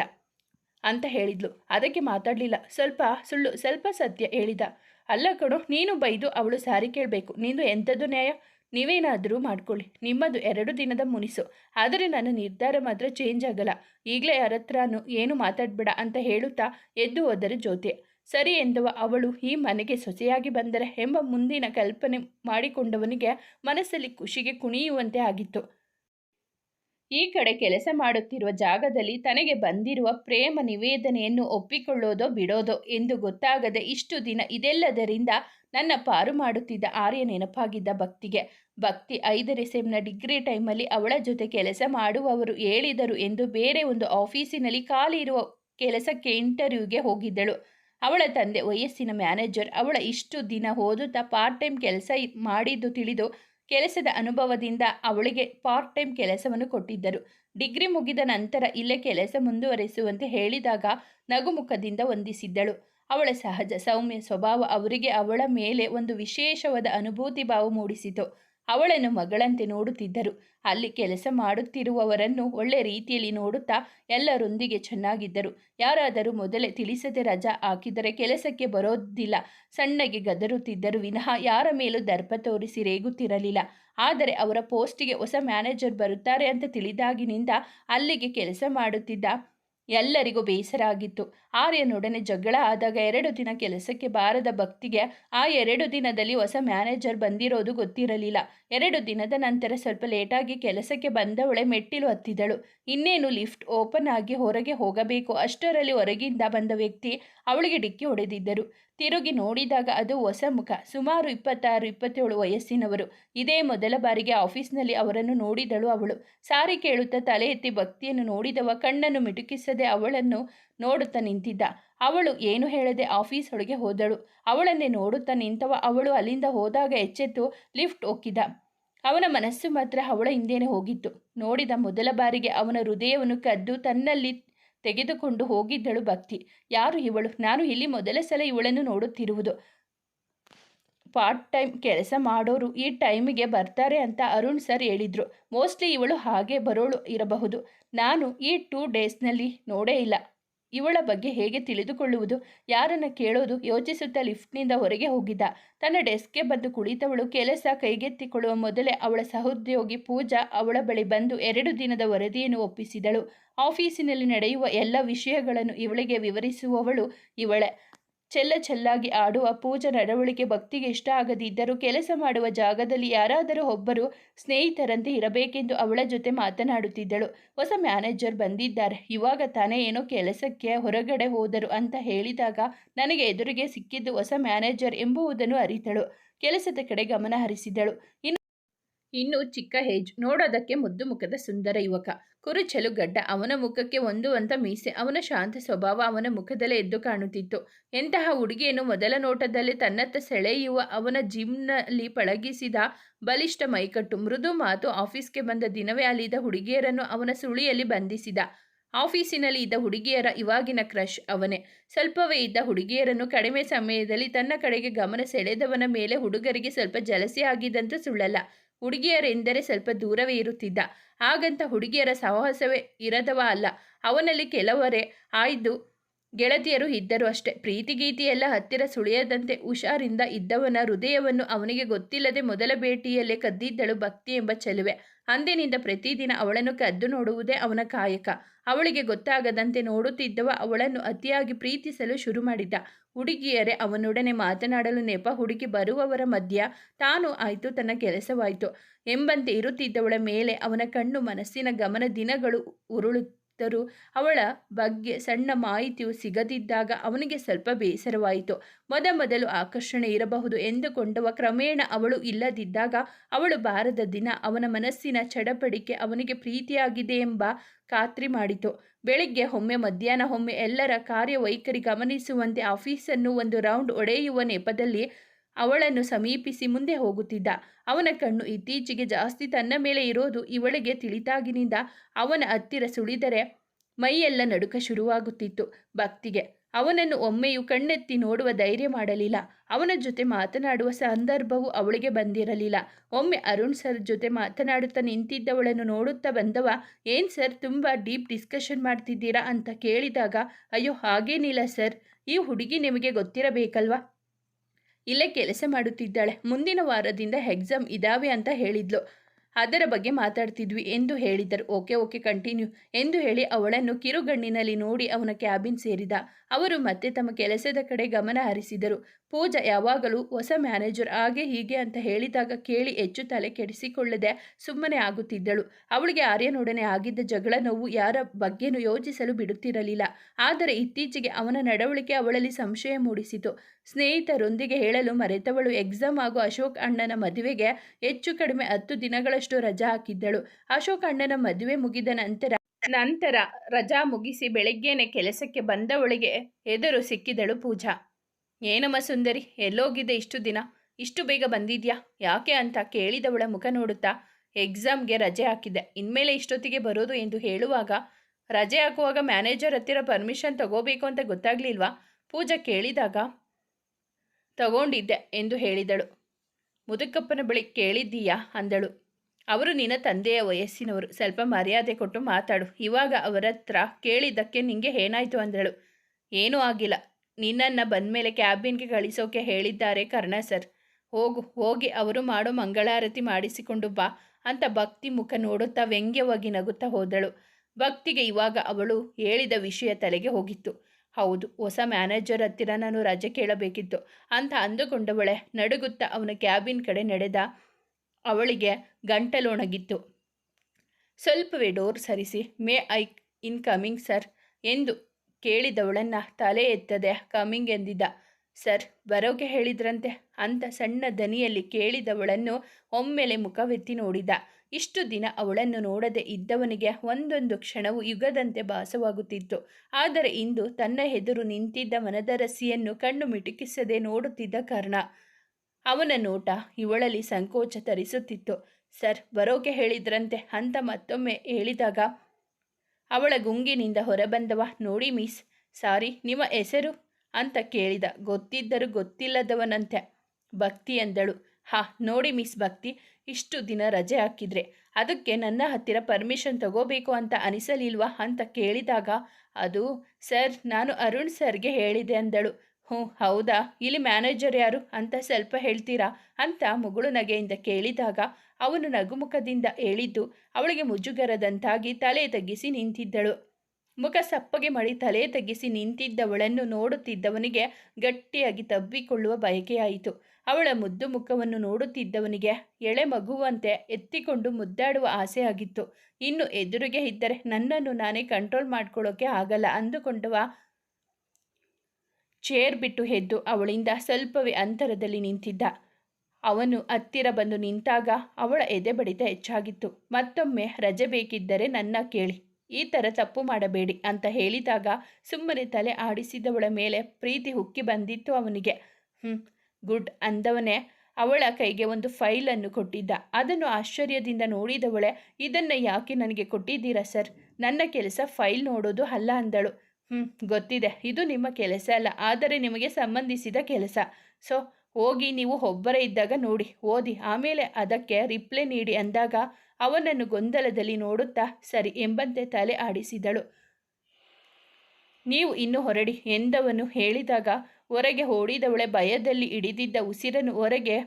ಅಂತ ಹೇಳಿದ್ಲು. ಅದಕ್ಕೆ ಮಾತಾಡಲಿಲ್ಲ. ಸ್ವಲ್ಪ ಸುಳ್ಳು, ಸ್ವಲ್ಪ ಸತ್ಯ ಹೇಳಿದ. ಅಲ್ಲ ಕಣು, ನೀನು ಬೈದು ಅವಳು ಸಾರಿ ಕೇಳಬೇಕು. ನೀನು ಎಂಥದ್ದು ನ್ಯಾಯ? ನೀವೇನಾದರೂ ಮಾಡ್ಕೊಳ್ಳಿ. ನಿಮ್ಮದು ಎರಡು ದಿನದ ಮುನಿಸು. ಆದರೆ ನನ್ನ ನಿರ್ಧಾರ ಮಾತ್ರ ಚೇಂಜ್ ಆಗಲ್ಲ. ಈಗಲೇ ಯಾರ ಹತ್ರನೂ ಏನು ಮಾತಾಡಬೇಡ ಅಂತ ಹೇಳುತ್ತಾ ಎದ್ದು ಹೋದರೆ ಜ್ಯೋತಿ. ಸರಿ ಎಂದವ ಅವಳು ಈ ಮನೆಗೆ ಸೊಸೆಯಾಗಿ ಬಂದರೆ ಎಂಬ ಮುಂದಿನ ಕಲ್ಪನೆ ಮಾಡಿಕೊಂಡವನಿಗೆ ಮನಸ್ಸಲ್ಲಿ ಖುಷಿಗೆ ಕುಣಿಯುವಂತೆ ಆಗಿತ್ತು. ಈ ಕಡೆ ಕೆಲಸ ಮಾಡುತ್ತಿರುವ ಜಾಗದಲ್ಲಿ ತನಗೆ ಬಂದಿರುವ ಪ್ರೇಮ ನಿವೇದನೆಯನ್ನು ಒಪ್ಪಿಕೊಳ್ಳೋದೋ ಬಿಡೋದೋ ಎಂದು ಗೊತ್ತಾಗದೆ ಇಷ್ಟು ದಿನ ಇದೆಲ್ಲದರಿಂದ ನನ್ನ ಪಾರು ಮಾಡುತ್ತಿದ್ದ ಆರ್ಯ ನೆನಪಾಗಿದ್ದ ಭಕ್ತಿಗೆ. ಭಕ್ತಿ ಐದನೇ ಸೆಮ್ನ ಡಿಗ್ರಿ ಟೈಮಲ್ಲಿ ಅವಳ ಜೊತೆ ಕೆಲಸ ಮಾಡುವವರು ಹೇಳಿದರು ಎಂದು ಬೇರೆ ಒಂದು ಆಫೀಸಿನಲ್ಲಿ ಖಾಲಿ ಇರುವ ಕೆಲಸಕ್ಕೆ ಇಂಟರ್ವ್ಯೂಗೆ ಹೋಗಿದ್ದಳು. ಅವಳ ತಂದೆ ವಯಸ್ಸಿನ ಮ್ಯಾನೇಜರ್ ಅವಳ ಇಷ್ಟು ದಿನ ಓದುತ್ತಾ ಪಾರ್ಟ್ ಟೈಮ್ ಕೆಲಸ ಮಾಡಿದ್ದು ತಿಳಿದು ಕೆಲಸದ ಅನುಭವದಿಂದ ಅವಳಿಗೆ ಪಾರ್ಟ್ ಟೈಮ್ ಕೆಲಸವನ್ನು ಕೊಟ್ಟಿದ್ದರು. ಡಿಗ್ರಿ ಮುಗಿದ ನಂತರ ಇಲ್ಲೇ ಕೆಲಸ ಮುಂದುವರೆಸುವಂತೆ ಹೇಳಿದಾಗ ನಗುಮುಖದಿಂದ ವಂದಿಸಿದ್ದಳು. ಅವಳ ಸಹಜ ಸೌಮ್ಯ ಸ್ವಭಾವ ಅವರಿಗೆ ಅವಳ ಮೇಲೆ ಒಂದು ವಿಶೇಷವಾದ ಅನುಭೂತಿ ಭಾವ ಮೂಡಿಸಿತು. ಅವಳನ್ನು ಮಗಳಂತೆ ನೋಡುತ್ತಿದ್ದರು. ಅಲ್ಲಿ ಕೆಲಸ ಮಾಡುತ್ತಿರುವವರನ್ನು ಒಳ್ಳೆ ರೀತಿಯಲ್ಲಿ ನೋಡುತ್ತಾ ಎಲ್ಲರೊಂದಿಗೆ ಚೆನ್ನಾಗಿದ್ದರು. ಯಾರಾದರೂ ಮೊದಲೇ ತಿಳಿಸದೆ ರಜಾ ಹಾಕಿದರೆ ಕೆಲಸಕ್ಕೆ ಬರೋದಿಲ್ಲ. ಸಣ್ಣಗೆ ಗದರುತ್ತಿದ್ದರು. ವಿನಃ ಯಾರ ಮೇಲೂ ದರ್ಪ ತೋರಿಸಿ ರೇಗುತ್ತಿರಲಿಲ್ಲ. ಆದರೆ ಅವರ ಪೋಸ್ಟಿಗೆ ಹೊಸ ಮ್ಯಾನೇಜರ್ ಬರುತ್ತಾರೆ ಅಂತ ತಿಳಿದಾಗಿನಿಂದ ಅಲ್ಲಿಗೆ ಕೆಲಸ ಮಾಡುತ್ತಿದ್ದ ಎಲ್ಲರಿಗೂ ಬೇಸರ ಆಗಿತ್ತು. ಆರ್ಯನೊಡನೆ ಜಗಳ ಆದಾಗ ಎರಡು ದಿನ ಕೆಲಸಕ್ಕೆ ಬಾರದ ಭಕ್ತಿಗೆ ಆ ಎರಡು ದಿನದಲ್ಲಿ ಹೊಸ ಮ್ಯಾನೇಜರ್ ಬಂದಿರೋದು ಗೊತ್ತಿರಲಿಲ್ಲ. ಎರಡು ದಿನದ ನಂತರ ಸ್ವಲ್ಪ ಲೇಟಾಗಿ ಕೆಲಸಕ್ಕೆ ಬಂದವಳೆ ಮೆಟ್ಟಿಲು ಹತ್ತಿದಳು. ಇನ್ನೇನು ಲಿಫ್ಟ್ ಓಪನ್ ಆಗಿ ಹೊರಗೆ ಹೋಗಬೇಕು. ಅಷ್ಟರಲ್ಲಿ ಹೊರಗಿಂದ ಬಂದ ವ್ಯಕ್ತಿ ಅವಳಿಗೆ ಡಿಕ್ಕಿ ಹೊಡೆದಿದ್ದರು. ತಿರುಗಿ ನೋಡಿದಾಗ ಅದು ಹೊಸ ಮುಖ. ಸುಮಾರು ಇಪ್ಪತ್ತಾರು, ಇಪ್ಪತ್ತೇಳು ವಯಸ್ಸಿನವರು. ಇದೇ ಮೊದಲ ಬಾರಿಗೆ ಆಫೀಸ್ನಲ್ಲಿ ಅವರನ್ನು ನೋಡಿದಳು ಅವಳು. ಸಾರಿ ಕೇಳುತ್ತಾ ತಲೆ ಎತ್ತಿ ಭಕ್ತಿಯನ್ನು ನೋಡಿದವ ಕಣ್ಣನ್ನು ಮಿಟುಕಿಸದೆ ಅವಳನ್ನು ನೋಡುತ್ತಾ ನಿಂತಿದ್ದ. ಅವಳು ಏನು ಹೇಳದೆ ಆಫೀಸ್ ಒಳಗೆ ಹೋದಳು. ಅವಳನ್ನೇ ನೋಡುತ್ತಾ ನಿಂತವ ಅವಳು ಅಲ್ಲಿಂದ ಹೋದಾಗ ಎಚ್ಚೆತ್ತು ಲಿಫ್ಟ್ ಒಕ್ಕಿದ. ಅವನ ಮನಸ್ಸು ಮಾತ್ರ ಅವಳ ಹಿಂದೇನೆ ಹೋಗಿತ್ತು. ನೋಡಿದ ಮೊದಲ ಬಾರಿಗೆ ಅವನ ಹೃದಯವನ್ನು ಕದ್ದು ತನ್ನಲ್ಲಿ ತೆಗೆದುಕೊಂಡು ಹೋಗಿದ್ದಳು ಭಕ್ತಿ. ಯಾರು ಇವಳು? ನಾನು ಇಲ್ಲಿ ಮೊದಲ ಸಲ ಇವಳನ್ನು ನೋಡುತ್ತಿರುವುದು. ಪಾರ್ಟ್ ಟೈಮ್ ಕೆಲಸ ಮಾಡೋರು ಈ ಟೈಮಿಗೆ ಬರ್ತಾರೆ ಅಂತ ಅರುಣ್ ಸರ್ ಹೇಳಿದರು. ಮೋಸ್ಟ್ಲಿ ಇವಳು ಹಾಗೆ ಬರೋಳು ಇರಬಹುದು. ನಾನು ಈ ಟೂ ಡೇಸ್ನಲ್ಲಿ ನೋಡೇ ಇಲ್ಲ. ಇವಳ ಬಗ್ಗೆ ಹೇಗೆ ತಿಳಿದುಕೊಳ್ಳುವುದು? ಯಾರನ್ನ ಕೇಳೋದು? ಯೋಚಿಸುತ್ತಾ ಲಿಫ್ಟ್ನಿಂದ ಹೊರಗೆ ಹೋಗಿದ್ದ. ತನ್ನ ಡೆಸ್ಕ್ಗೆ ಬಂದು ಕುಳಿತವಳು ಕೆಲಸ ಕೈಗೆತ್ತಿಕೊಳ್ಳುವ ಮೊದಲೇ ಅವಳ ಸಹೋದ್ಯೋಗಿ ಪೂಜಾ ಅವಳ ಬಳಿ ಬಂದು ಎರಡು ದಿನದ ವರದಿಯನ್ನು ಒಪ್ಪಿಸಿದಳು. ಆಫೀಸಿನಲ್ಲಿ ನಡೆಯುವ ಎಲ್ಲ ವಿಷಯಗಳನ್ನು ಇವಳಿಗೆ ವಿವರಿಸುವವಳು ಇವಳೆ. ಚೆಲ್ಲ ಚೆಲ್ಲಾಗಿ ಆಡುವ ಪೂಜಾ ನಡವಳಿಕೆ ಭಕ್ತಿಗೆ ಇಷ್ಟ ಆಗದಿದ್ದರೂ ಕೆಲಸ ಮಾಡುವ ಜಾಗದಲ್ಲಿ ಯಾರಾದರೂ ಒಬ್ಬರು ಸ್ನೇಹಿತರಂತೆ ಇರಬೇಕೆಂದು ಅವಳ ಜೊತೆ ಮಾತನಾಡುತ್ತಿದ್ದಳು. ಹೊಸ ಮ್ಯಾನೇಜರ್ ಬಂದಿದ್ದಾರೆ. ಇವಾಗ ತಾನೇ ಏನೋ ಕೆಲಸಕ್ಕೆ ಹೊರಗಡೆ ಹೋದರು ಅಂತ ಹೇಳಿದಾಗ ನನಗೆ ಎದುರಿಗೆ ಸಿಕ್ಕಿದ್ದು ಹೊಸ ಮ್ಯಾನೇಜರ್ ಎಂಬುವುದನ್ನು ಅರಿತಳು. ಕೆಲಸದ ಕಡೆ ಗಮನ ಹರಿಸಿದಳು. ಇನ್ನು ಇನ್ನು ಚಿಕ್ಕ ಹೇಜ್ ನೋಡೋದಕ್ಕೆ ಮುದ್ದು ಮುಖದ ಸುಂದರ ಯುವಕ. ಕುರುಚಲು ಗಡ್ಡ. ಅವನ ಮುಖಕ್ಕೆ ಹೊಂದುವಂಥ ಮೀಸೆ, ಅವನ ಶಾಂತ ಸ್ವಭಾವ ಅವನ ಮುಖದಲ್ಲೇ ಎದ್ದು ಕಾಣುತ್ತಿತ್ತು. ಎಂತಹ ಹುಡುಗಿಯನ್ನು ಮೊದಲ ನೋಟದಲ್ಲಿ ತನ್ನತ್ತ ಸೆಳೆಯುವ ಅವನ ಜಿಮ್ನಲ್ಲಿ ಪಳಗಿಸಿದ ಬಲಿಷ್ಠ ಮೈಕಟ್ಟು. ಮೃದು ಮಾತು ಆಫೀಸ್ಗೆ ಬಂದ ದಿನವೇ ಅಲ್ಲಿದ್ದ ಹುಡುಗಿಯರನ್ನು ಅವನ ಸುಳಿಯಲ್ಲಿ ಬಂಧಿಸಿದ. ಆಫೀಸಿನಲ್ಲಿ ಇದ್ದ ಹುಡುಗಿಯರ ಇವಾಗಿನ ಕ್ರಶ್ ಅವನೇ. ಸ್ವಲ್ಪವೇ ಇದ್ದ ಹುಡುಗಿಯರನ್ನು ಕಡಿಮೆ ಸಮಯದಲ್ಲಿ ತನ್ನ ಕಡೆಗೆ ಗಮನ ಸೆಳೆದವನ ಮೇಲೆ ಹುಡುಗರಿಗೆ ಸ್ವಲ್ಪ ಜಲಸಿ ಆಗಿದ್ದಂತೂ ಸುಳ್ಳಲ್ಲ. ಹುಡುಗಿಯರೆಂದರೆ ಸ್ವಲ್ಪ ದೂರವೇ ಇರುತ್ತಿದ್ದ. ಹಾಗಂತ ಹುಡುಗಿಯರ ಸಹವಾಸವೇ ಇರದವ ಅಲ್ಲ. ಅವನಲ್ಲಿ ಕೆಲವರೇ ಆಯ್ದು ಗೆಳತಿಯರು ಇದ್ದರು ಅಷ್ಟೇ. ಪ್ರೀತಿ ಗೀತಿಯೆಲ್ಲ ಹತ್ತಿರ ಸುಳಿಯದಂತೆ ಹುಷಾರಿಂದ ಇದ್ದವನ ಹೃದಯವನ್ನು ಅವನಿಗೆ ಗೊತ್ತಿಲ್ಲದೆ ಮೊದಲ ಭೇಟಿಯಲ್ಲೇ ಕದ್ದಿದ್ದಳು ಭಕ್ತಿ ಎಂಬ ಚೆಲುವೆ. ಅಂದಿನಿಂದ ಪ್ರತಿದಿನ ಅವಳನ್ನು ಕದ್ದು ನೋಡುವುದೇ ಅವನ ಕಾಯಕ. ಅವಳಿಗೆ ಗೊತ್ತಾಗದಂತೆ ನೋಡುತ್ತಿದ್ದವ ಅವಳನ್ನು ಅತಿಯಾಗಿ ಪ್ರೀತಿಸಲು ಶುರು ಮಾಡಿದ್ದ ಹುಡುಗಿಯರೇ, ಅವನೊಡನೆ ಮಾತನಾಡಲು ನೆಪ ಹುಡುಗಿ ಬರುವವರ ಮಧ್ಯ ತಾನು ಆಯಿತು, ತನ್ನ ಕೆಲಸವಾಯಿತು. ಎಂಬಂತೆ ಇರುತ್ತಿದ್ದವಳ ಮೇಲೆ ಅವನ ಕಣ್ಣು ಮನಸ್ಸಿನ ಗಮನ ದಿನಗಳು ಉರುಳುತ್ತರೂ ಅವಳ ಬಗ್ಗೆ ಸಣ್ಣ ಮಾಹಿತಿಯು ಸಿಗದಿದ್ದಾಗ ಅವನಿಗೆ ಸ್ವಲ್ಪ ಬೇಸರವಾಯಿತು. ಮೊದಮೊದಲು ಆಕರ್ಷಣೆ ಇರಬಹುದು ಎಂದುಕೊಂಡವ ಕ್ರಮೇಣ ಅವಳು ಇಲ್ಲದಿದ್ದಾಗ ಅವಳು ಬಾರದ ದಿನ ಅವನ ಮನಸ್ಸಿನ ಚಡಪಡಿಕೆ ಅವನಿಗೆ ಪ್ರೀತಿಯಾಗಿದೆ ಎಂಬ ಖಾತ್ರಿ ಮಾಡಿತು. ಬೆಳಿಗ್ಗೆ ಒಮ್ಮೆ ಮಧ್ಯಾಹ್ನ ಒಮ್ಮೆ ಎಲ್ಲರ ಕಾರ್ಯವೈಖರಿ ಗಮನಿಸುವಂತೆ ಆಫೀಸನ್ನು ಒಂದು ರೌಂಡ್ ಒಡೆಯುವ ನೆಪದಲ್ಲಿ ಅವಳನ್ನು ಸಮೀಪಿಸಿ ಮುಂದೆ ಹೋಗುತ್ತಿದ್ದ. ಅವನ ಕಣ್ಣು ಇತ್ತೀಚೆಗೆ ಜಾಸ್ತಿ ತನ್ನ ಮೇಲೆ ಇರೋದು ಇವಳಿಗೆ ತಿಳಿತಾಗಿನಿಂದ ಅವನ ಹತ್ತಿರ ಸುಳಿದರೆ ಮೈಯೆಲ್ಲ ನಡುಕ ಶುರುವಾಗುತ್ತಿತ್ತು. ಭಕ್ತಿಗೆ ಅವನನ್ನು ಒಮ್ಮೆಯೂ ಕಣ್ಣೆತ್ತಿ ನೋಡುವ ಧೈರ್ಯ ಮಾಡಲಿಲ್ಲ. ಅವನ ಜೊತೆ ಮಾತನಾಡುವ ಸಂದರ್ಭವು ಅವಳಿಗೆ ಬಂದಿರಲಿಲ್ಲ. ಒಮ್ಮೆ ಅರುಣ್ ಸರ್ ಜೊತೆ ಮಾತನಾಡುತ್ತಾ ನಿಂತಿದ್ದವಳನ್ನು ನೋಡುತ್ತಾ ಬಂದವ, ಏನು ಸರ್, ತುಂಬ ಡೀಪ್ ಡಿಸ್ಕಷನ್ ಮಾಡ್ತಿದ್ದೀರಾ? ಅಂತ ಕೇಳಿದಾಗ, ಅಯ್ಯೋ, ಹಾಗೇನಿಲ್ಲ ಸರ್. ಈ ಹುಡುಗಿ ನಿಮಗೆ ಗೊತ್ತಿರಬೇಕಲ್ವಾ? ಇಲ್ಲೇ ಕೆಲಸ ಮಾಡುತ್ತಿದ್ದಾಳೆ. ಮುಂದಿನ ವಾರದಿಂದ ಎಕ್ಸಾಮ್ ಇದಾವೆ ಅಂತ ಹೇಳಿದ್ಲು. ಅದರ ಬಗ್ಗೆ ಮಾತಾಡ್ತಿದ್ವಿ ಎಂದು ಹೇಳಿದರು. ಓಕೆ ಓಕೆ ಕಂಟಿನ್ಯೂ ಎಂದು ಹೇಳಿ ಅವಳನ್ನು ಕಿರುಗಣ್ಣಿನಲ್ಲಿ ನೋಡಿ ಅವನ ಕ್ಯಾಬಿನ್ ಸೇರಿದ. ಅವರು ಮತ್ತೆ ತಮ್ಮ ಕೆಲಸದ ಕಡೆ ಗಮನ ಹರಿಸಿದರು. ಪೂಜಾ ಯಾವಾಗಲೂ ಹೊಸ ಮ್ಯಾನೇಜರ್ ಹಾಗೆ ಹೀಗೆ ಅಂತ ಹೇಳಿದಾಗ ಕೇಳಿ ಹೆಚ್ಚು ತಲೆ ಕೆಡಿಸಿಕೊಳ್ಳದೆ ಸುಮ್ಮನೆ ಆಗುತ್ತಿದ್ದಳು. ಅವಳಿಗೆ ಆರ್ಯನೊಡನೆ ಆಗಿದ್ದ ಜಗಳ ನೋವು ಯಾರ ಬಗ್ಗೆನೂ ಯೋಚಿಸಲು ಬಿಡುತ್ತಿರಲಿಲ್ಲ. ಆದರೆ ಇತ್ತೀಚೆಗೆ ಅವನ ನಡವಳಿಕೆ ಅವಳಲ್ಲಿ ಸಂಶಯ ಮೂಡಿಸಿತು. ಸ್ನೇಹಿತರೊಂದಿಗೆ ಹೇಳಲು ಮರೆತವಳು ಎಕ್ಸಾಮ್ ಹಾಗೂ ಅಶೋಕ್ ಅಣ್ಣನ ಮದುವೆಗೆ ಹೆಚ್ಚು ಕಡಿಮೆ ಹತ್ತು ದಿನಗಳಷ್ಟು ರಜಾ ಹಾಕಿದ್ದಳು. ಅಶೋಕ್ ಅಣ್ಣನ ಮದುವೆ ಮುಗಿದ ನಂತರ ನಂತರ ರಜಾ ಮುಗಿಸಿ ಬೆಳಗ್ಗೆನೆ ಕೆಲಸಕ್ಕೆ ಬಂದವಳಿಗೆ ಎದುರು ಸಿಕ್ಕಿದಳು ಪೂಜಾ. ಏನಮ್ಮ ಸುಂದರಿ ಎಲ್ಲೋಗಿದ್ದೆ ಇಷ್ಟು ದಿನ? ಇಷ್ಟು ಬೇಗ ಬಂದಿದ್ಯಾ? ಯಾಕೆ ಅಂತ ಕೇಳಿದವಳ ಮುಖ ನೋಡುತ್ತಾ ಎಕ್ಸಾಮ್ಗೆ ರಜೆ ಹಾಕಿದ್ದೆ ಇನ್ಮೇಲೆ ಇಷ್ಟೊತ್ತಿಗೆ ಬರೋದು ಎಂದು ಹೇಳುವಾಗ, ರಜೆ ಹಾಕುವಾಗ ಮ್ಯಾನೇಜರ್ ಹತ್ತಿರ ಪರ್ಮಿಷನ್ ತಗೋಬೇಕು ಅಂತ ಗೊತ್ತಾಗ್ಲಿಲ್ವಾ? ಪೂಜಾ ಕೇಳಿದಾಗ, ತಗೊಂಡಿದ್ದೆ ಎಂದು ಹೇಳಿದಳು. ಮುದುಕಪ್ಪನ ಬಳಿ ಕೇಳಿದ್ದೀಯಾ? ಅಂದಳು. ಅವರು ನಿನ್ನ ತಂದೆಯ ವಯಸ್ಸಿನವರು. ಸ್ವಲ್ಪ ಮರ್ಯಾದೆ ಕೊಟ್ಟು ಮಾತಾಡು. ಇವಾಗ ಅವರತ್ರ ಕೇಳಿದ್ದಕ್ಕೆ ನಿಂಗೆ ಏನಾಯಿತು? ಅಂದಳು. ಏನೂ ಆಗಿಲ್ಲ. ನಿನ್ನನ್ನು ಬಂದಮೇಲೆ ಕ್ಯಾಬಿನ್ಗೆ ಕಳಿಸೋಕೆ ಹೇಳಿದ್ದಾರೆ ಕರ್ಣ ಸರ್. ಹೋಗು, ಹೋಗಿ ಅವರು ಮಾಡೋ ಮಂಗಳಾರತಿ ಮಾಡಿಸಿಕೊಂಡು ಬಾ ಅಂತ ಭಕ್ತಿ ಮುಖ ನೋಡುತ್ತಾ ವ್ಯಂಗ್ಯವಾಗಿ ನಗುತ್ತಾ ಹೋದಳು. ಭಕ್ತಿಗೆ ಇವಾಗ ಅವಳು ಹೇಳಿದ ವಿಷಯ ತಲೆಗೆ ಹೋಗಿತ್ತು. ಹೌದು, ಹೊಸ ಮ್ಯಾನೇಜರ್ ಹತ್ತಿರ ನಾನು ರಜೆ ಕೇಳಬೇಕಿತ್ತು ಅಂತ ಅಂದುಕೊಂಡವಳೆ ನಡುಗುತ್ತಾ ಅವನ ಕ್ಯಾಬಿನ್ ಕಡೆ ನಡೆದ ಅವಳಿಗೆ ಗಂಟಲೊಣಗಿತ್ತು. ಸ್ವಲ್ಪವೇ ಡೋರ್ ಸರಿಸಿ, may I in coming sir ಎಂದು ಕೇಳಿದವಳನ್ನು ತಲೆ ಎತ್ತದೆ ಕಮಿಂಗ್ ಎಂದಿದ್ದ. ಸರ್, ಬರೋಕೆ ಹೇಳಿದ್ರಂತೆ? ಅಂತ ಸಣ್ಣ ದನಿಯಲ್ಲಿ ಕೇಳಿದವಳನ್ನು ಒಮ್ಮೆಲೆ ಮುಖವೆತ್ತಿ ನೋಡಿದ. ಇಷ್ಟು ದಿನ ಅವಳನ್ನು ನೋಡದೆ ಇದ್ದವನಿಗೆ ಒಂದೊಂದು ಕ್ಷಣವು ಯುಗದಂತೆ ಭಾಸವಾಗುತ್ತಿತ್ತು. ಆದರೆ ಇಂದು ತನ್ನ ಎದುರು ನಿಂತಿದ್ದ ಮನದರಸಿಯನ್ನು ಕಣ್ಣು ಮಿಟುಕಿಸದೆ ನೋಡುತ್ತಿದ್ದ ಕರ್ಣ. ಅವನ ನೋಟ ಇವಳಲ್ಲಿ ಸಂಕೋಚ ತರಿಸುತ್ತಿತ್ತು. ಸರ್, ಬರೋಕೆ ಹೇಳಿದ್ರಂತೆ? ಅಂತ ಮತ್ತೊಮ್ಮೆ ಹೇಳಿದಾಗ ಅವಳ ಗುಂಗಿನಿಂದ ಹೊರಬಂದವ. ನೋಡಿ ಮಿಸ್, ಸಾರಿ, ನಿಮ್ಮ ಹೆಸರು? ಅಂತ ಕೇಳಿದ. ಗೊತ್ತಿದ್ದರೂ ಗೊತ್ತಿಲ್ಲದವನಂತೆ. ಭಕ್ತಿ ಅಂದಳು. ಹಾ, ನೋಡಿ ಮಿಸ್ ಭಕ್ತಿ, ಇಷ್ಟು ದಿನ ರಜೆ ಹಾಕಿದ್ರೆ ಅದಕ್ಕೆ ನನ್ನ ಹತ್ತಿರ ಪರ್ಮಿಷನ್ ತಗೋಬೇಕು ಅಂತ ಅನಿಸಲಿಲ್ವಾ ಅಂತ ಕೇಳಿದಾಗ, ಅದು, ಸರ್, ನಾನು ಅರುಣ್ ಸರ್ಗೆ ಹೇಳಿದೆ ಅಂದಳು. ಹ್ಞೂ, ಹೌದಾ? ಇಲ್ಲಿ ಮ್ಯಾನೇಜರ್ ಯಾರು ಅಂತ ಸ್ವಲ್ಪ ಹೇಳ್ತೀರಾ? ಅಂತ ಮುಗುಳು ನಗೆಯಿಂದ ಕೇಳಿದಾಗ ಅವನು ನಗುಮುಖದಿಂದ ಹೇಳಿದ್ದು ಅವಳಿಗೆ ಮುಜುಗರದಂತಾಗಿ ತಲೆ ತಗ್ಗಿಸಿ ನಿಂತಿದ್ದಳು. ಮುಖ ಸಪ್ಪಗೆ ಮಡಿ ತಲೆ ತಗ್ಗಿಸಿ ನಿಂತಿದ್ದವಳನ್ನು ನೋಡುತ್ತಿದ್ದವನಿಗೆ ಗಟ್ಟಿಯಾಗಿ ತಬ್ಬಿಕೊಳ್ಳುವ ಬಯಕೆಯಾಯಿತು ಅವಳ ಮುದ್ದು ಮುಖವನ್ನು ನೋಡುತ್ತಿದ್ದವನಿಗೆ ಎಳೆ ಮಗುವಂತೆ ಎತ್ತಿಕೊಂಡು ಮುದ್ದಾಡುವ ಆಸೆ ಆಗಿತ್ತು. ಇನ್ನು ಎದುರಿಗೆ ಇದ್ದರೆ ನನ್ನನ್ನು ನಾನೇ ಕಂಟ್ರೋಲ್ ಮಾಡ್ಕೊಳ್ಳೋಕೆ ಆಗಲ್ಲ ಅಂದುಕೊಂಡವ ಚೇರ್ ಬಿಟ್ಟು ಎದ್ದು ಅವಳಿಂದ ಸ್ವಲ್ಪವೇ ಅಂತರದಲ್ಲಿ ನಿಂತಿದ್ದ. ಅವನು ಹತ್ತಿರ ಬಂದು ನಿಂತಾಗ ಅವಳ ಎದೆ ಬಡಿತ ಹೆಚ್ಚಾಗಿತ್ತು. ಮತ್ತೊಮ್ಮೆ, ರಜೆ ಬೇಕಿದ್ದರೆ ನನ್ನ ಕೇಳಿ. ಈ ಥರ ತಪ್ಪು ಮಾಡಬೇಡಿ ಅಂತ ಹೇಳಿದಾಗ ಸುಮ್ಮನೆ ತಲೆ ಆಡಿಸಿದವಳ ಮೇಲೆ ಪ್ರೀತಿ ಹುಕ್ಕಿ ಬಂದಿತ್ತು ಅವನಿಗೆ. ಹ್ಞೂ ಗುಡ್ ಅಂದವನೇ, ಅವಳ ಕೈಗೆ ಒಂದು ಫೈಲನ್ನು ಕೊಟ್ಟಿದ್ದ. ಅದನ್ನು ಆಶ್ಚರ್ಯದಿಂದ ನೋಡಿದವಳೆ, ಇದನ್ನು ಯಾಕೆ ನನಗೆ ಕೊಟ್ಟಿದ್ದೀರಾ ಸರ್? ನನ್ನ ಕೆಲಸ ಫೈಲ್ ನೋಡೋದು ಅಲ್ಲ ಅಂದಳು. ಹ್ಞೂ ಗೊತ್ತಿದೆ. ಇದು ನಿಮ್ಮ ಕೆಲಸ ಅಲ್ಲ, ಆದರೆ ನಿಮಗೆ ಸಂಬಂಧಿಸಿದ ಕೆಲಸ. ಸೊ, ಹೋಗಿ ನೀವು ಒಬ್ಬರೇ ಇದ್ದಾಗ ನೋಡಿ, ಓದಿ. ಆಮೇಲೆ ಅದಕ್ಕೆ ರಿಪ್ಲೈ ನೀಡಿ ಅಂದಾಗ ಅವನನ್ನು ಗೊಂದಲದಲ್ಲಿ ನೋಡುತ್ತಾ, ಸರಿ ಎಂಬಂತೆ ತಲೆ ಆಡಿಸಿದಳು. ನೀವು ಇನ್ನು ಹೊರಡಿ, ಎಂದವನು ಹೇಳಿದಾಗ ಹೊರಗೆ ಓಡಿದವಳೆ ಭಯದಲ್ಲಿ ಹಿಡಿದಿದ್ದ ಉಸಿರನ್ನು ಹೊರಗೆ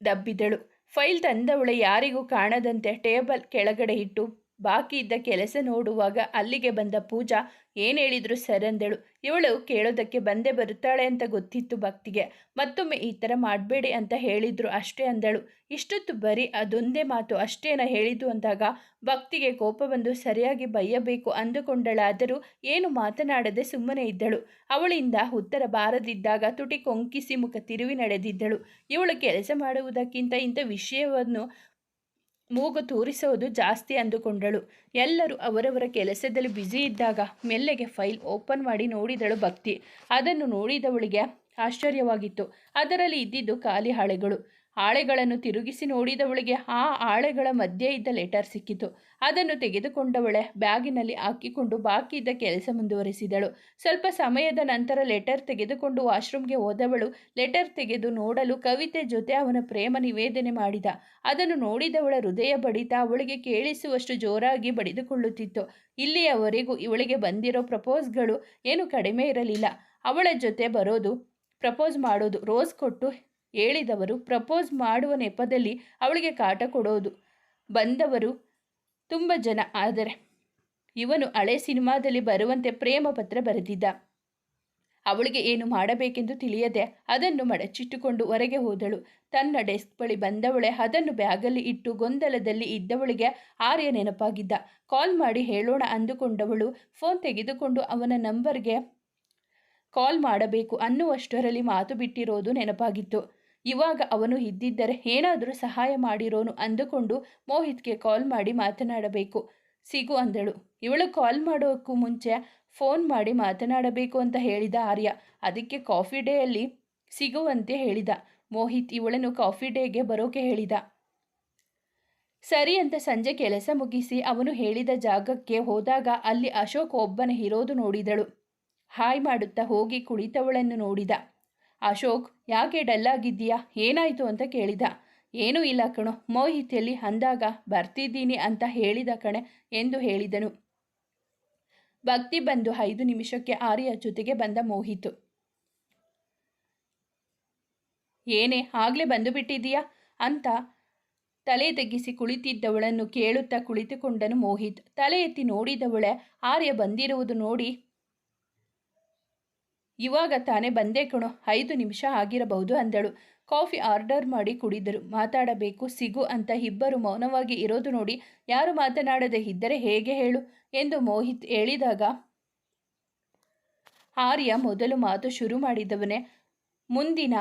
ದಬ್ಬಿದಳು. ಫೈಲ್ ತಂದವಳೆ ಯಾರಿಗೂ ಕಾಣದಂತೆ ಟೇಬಲ್ ಕೆಳಗಡೆ ಇಟ್ಟು ಬಾಕಿ ಇದ್ದ ಕೆಲಸ ನೋಡುವಾಗ ಅಲ್ಲಿಗೆ ಬಂದ ಪೂಜಾ, ಏನು ಹೇಳಿದ್ರು ಸರ್? ಅಂದಳು. ಇವಳು ಕೇಳೋದಕ್ಕೆ ಬಂದೇ ಬರುತ್ತಾಳೆ ಅಂತ ಗೊತ್ತಿತ್ತು ಭಕ್ತಿಗೆ. ಮತ್ತೊಮ್ಮೆ ಈ ಥರ ಮಾಡಬೇಡಿ ಅಂತ ಹೇಳಿದ್ರು ಅಷ್ಟೇ ಅಂದಳು. ಇಷ್ಟೊತ್ತು ಬರೀ ಅದೊಂದೇ ಮಾತು ಅಷ್ಟೇನ ಹೇಳಿದ್ದು ಅಂದಾಗ ಭಕ್ತಿಗೆ ಕೋಪ ಬಂದು ಸರಿಯಾಗಿ ಬೈಯಬೇಕು ಅಂದುಕೊಂಡಳಾದರೂ ಏನು ಮಾತನಾಡದೆ ಸುಮ್ಮನೆ ಇದ್ದಳು. ಅವಳಿಂದ ಉತ್ತರ ಬಾರದಿದ್ದಾಗ ತುಟಿ ಕೊಂಕಿಸಿ ಮುಖ ತಿರುವಿ ನಡೆದಿದ್ದಳು. ಇವಳು ಕೆಲಸ ಮಾಡುವುದಕ್ಕಿಂತ ಇಂಥ ವಿಷಯವನ್ನು ಮೂಗು ತೂರಿಸೋದು ಜಾಸ್ತಿ ಅಂದುಕೊಂಡಳು. ಎಲ್ಲರೂ ಅವರವರ ಕೆಲಸದಲ್ಲಿ ಬ್ಯುಸಿ ಇದ್ದಾಗ ಮೆಲ್ಲೆಗೆ ಫೈಲ್ ಓಪನ್ ಮಾಡಿ ನೋಡಿದಳು ಭಕ್ತಿ. ಅದನ್ನು ನೋಡಿದವಳಿಗೆ ಆಶ್ಚರ್ಯವಾಗಿತ್ತು. ಅದರಲ್ಲಿ ಇದ್ದಿದ್ದು ಖಾಲಿ ಹಾಳೆಗಳು. ಹಾಳೆಗಳನ್ನು ತಿರುಗಿಸಿ ನೋಡಿದವಳಿಗೆ ಆ ಹಾಳೆಗಳ ಮಧ್ಯೆ ಇದ್ದ ಲೆಟರ್ ಸಿಕ್ಕಿತು. ಅದನ್ನು ತೆಗೆದುಕೊಂಡವಳೆ ಬ್ಯಾಗಿನಲ್ಲಿ ಹಾಕಿಕೊಂಡು ಬಾಕಿ ಇದ್ದ ಕೆಲಸ ಮುಂದುವರಿಸಿದಳು. ಸ್ವಲ್ಪ ಸಮಯದ ನಂತರ ಲೆಟರ್ ತೆಗೆದುಕೊಂಡು ವಾಶ್ರೂಮ್ಗೆ ಹೋದವಳು ಲೆಟರ್ ತೆಗೆದು ನೋಡಲು ಕವಿತೆ ಜೊತೆ ಅವನ ಪ್ರೇಮ ನಿವೇದನೆ ಮಾಡಿದ. ಅದನ್ನು ನೋಡಿದವಳ ಹೃದಯ ಬಡಿತ ಅವಳಿಗೆ ಕೇಳಿಸುವಷ್ಟು ಜೋರಾಗಿ ಬಡಿದುಕೊಳ್ಳುತ್ತಿತ್ತು. ಇಲ್ಲಿಯವರೆಗೂ ಇವಳಿಗೆ ಬಂದಿರೋ ಪ್ರಪೋಸ್ಗಳು ಏನು ಕಡಿಮೆ ಇರಲಿಲ್ಲ. ಅವಳ ಜೊತೆ ಬರೋದು, ಪ್ರಪೋಸ್ ಮಾಡೋದು ರೋಸ್ ಕೊಟ್ಟು ಹೇಳಿದವರು ಪ್ರಪೋಸ್ ಮಾಡುವ ನೆಪದಲ್ಲಿ ಅವಳಿಗೆ ಕಾಟ ಕೊಡೋದು. ಬಂದವರು ತುಂಬ ಜನ, ಆದರೆ ಇವನು ಹಳೆ ಸಿನಿಮಾದಲ್ಲಿ ಬರುವಂತೆ ಪ್ರೇಮ ಪತ್ರ ಬರೆದಿದ್ದ. ಅವಳಿಗೆ ಏನು ಮಾಡಬೇಕೆಂದು ತಿಳಿಯದೆ ಅದನ್ನು ಮಡಚಿಟ್ಟುಕೊಂಡು ಹೊರಗೆ ಹೋದಳು. ತನ್ನ ಡೆಸ್ಕ್ ಬಳಿ ಬಂದವಳೆ ಅದನ್ನು ಬ್ಯಾಗಲ್ಲಿ ಇಟ್ಟು ಗೊಂದಲದಲ್ಲಿ ಇದ್ದವಳಿಗೆ ಆರ್ಯ ನೆನಪಾಗಿದ್ದ. ಕಾಲ್ ಮಾಡಿ ಹೇಳೋಣ ಅಂದುಕೊಂಡವಳು ಫೋನ್ ತೆಗೆದುಕೊಂಡು ಅವನ ನಂಬರ್ಗೆ ಕಾಲ್ ಮಾಡಬೇಕು ಅನ್ನುವಷ್ಟರಲ್ಲಿ ಮಾತು ಬಿಟ್ಟಿರೋದು ನೆನಪಾಗಿತ್ತು. ಇವಾಗ ಅವನು ಇದ್ದಿದ್ದರೆ ಏನಾದರೂ ಸಹಾಯ ಮಾಡಿರೋನು ಅಂದುಕೊಂಡು ಮೋಹಿತ್ಗೆ ಕಾಲ್ ಮಾಡಿ ಮಾತನಾಡಬೇಕು. ಸಿಗು ಅಂದಳು. ಇವಳು ಕಾಲ್ ಮಾಡೋಕ್ಕೂ ಮುಂಚೆ ಫೋನ್ ಮಾಡಿ ಮಾತನಾಡಬೇಕು ಅಂತ ಹೇಳಿದ ಆರ್ಯ. ಅದಕ್ಕೆ ಕಾಫಿ ಡೇಯಲ್ಲಿ ಸಿಗುವಂತೆ ಹೇಳಿದ. ಮೋಹಿತ್ ಇವಳನ್ನು ಕಾಫಿ ಡೇಗೆ ಬರೋಕೆ ಹೇಳಿದ. ಸರಿ ಅಂತ ಸಂಜೆ ಕೆಲಸ ಮುಗಿಸಿ ಅವನು ಹೇಳಿದ ಜಾಗಕ್ಕೆ ಹೋದಾಗ ಅಲ್ಲಿ ಅಶೋಕ್ ಒಬ್ಬನೇ ಇರೋದು ನೋಡಿದಳು. ಹಾಯ್ ಮಾಡುತ್ತಾ ಹೋಗಿ ಕುಳಿತವಳನ್ನು ನೋಡಿದ. ಅಶೋಕ್, ಯಾಕೆ ಡಲ್ಲಾಗಿದ್ದೀಯಾ? ಏನಾಯಿತು ಅಂತ ಕೇಳಿದ. ಏನೂ ಇಲ್ಲ ಕಣೋ, ಮೋಹಿತಿಯಲ್ಲಿ ಅಂದಾಗ ಬರ್ತಿದ್ದೀನಿ ಅಂತ ಹೇಳಿದ ಕಣೆ ಎಂದು ಹೇಳಿದನು. ಭಕ್ತಿ ಬಂದು ಐದು ನಿಮಿಷಕ್ಕೆ ಆರ್ಯ ಜೊತೆಗೆ ಬಂದ ಮೋಹಿತು. ಏನೇ, ಆಗಲೇ ಬಂದು ಬಿಟ್ಟಿದ್ದೀಯಾ? ಅಂತ ತಲೆ ತೆಗಿಸಿ ಕುಳಿತಿದ್ದವಳನ್ನು ಕೇಳುತ್ತಾ ಕುಳಿತುಕೊಂಡನು ಮೋಹಿತ್. ತಲೆ ಎತ್ತಿ ನೋಡಿದವಳೆ ಆರ್ಯ ಬಂದಿರುವುದು ನೋಡಿ ಇವಾಗ ತಾನೇ ಬಂದೇ ಕಣೋ, ಐದು ನಿಮಿಷ ಆಗಿರಬಹುದು ಅಂದಳು. ಕಾಫಿ ಆರ್ಡರ್ ಮಾಡಿ ಕುಡಿದರು. ಮಾತಾಡಬೇಕು, ಸಿಗು ಅಂತ ಇಬ್ಬರು ಮೌನವಾಗಿ ಇರೋದು ನೋಡಿ ಯಾರು ಮಾತನಾಡದೆ ಇದ್ದರೆ ಹೇಗೆ ಹೇಳು ಎಂದು ಮೋಹಿತ್ ಹೇಳಿದಾಗ, ಆರ್ಯ ಮೊದಲು ಮಾತು ಶುರು ಮಾಡಿದವನೇ, ಮುಂದಿನ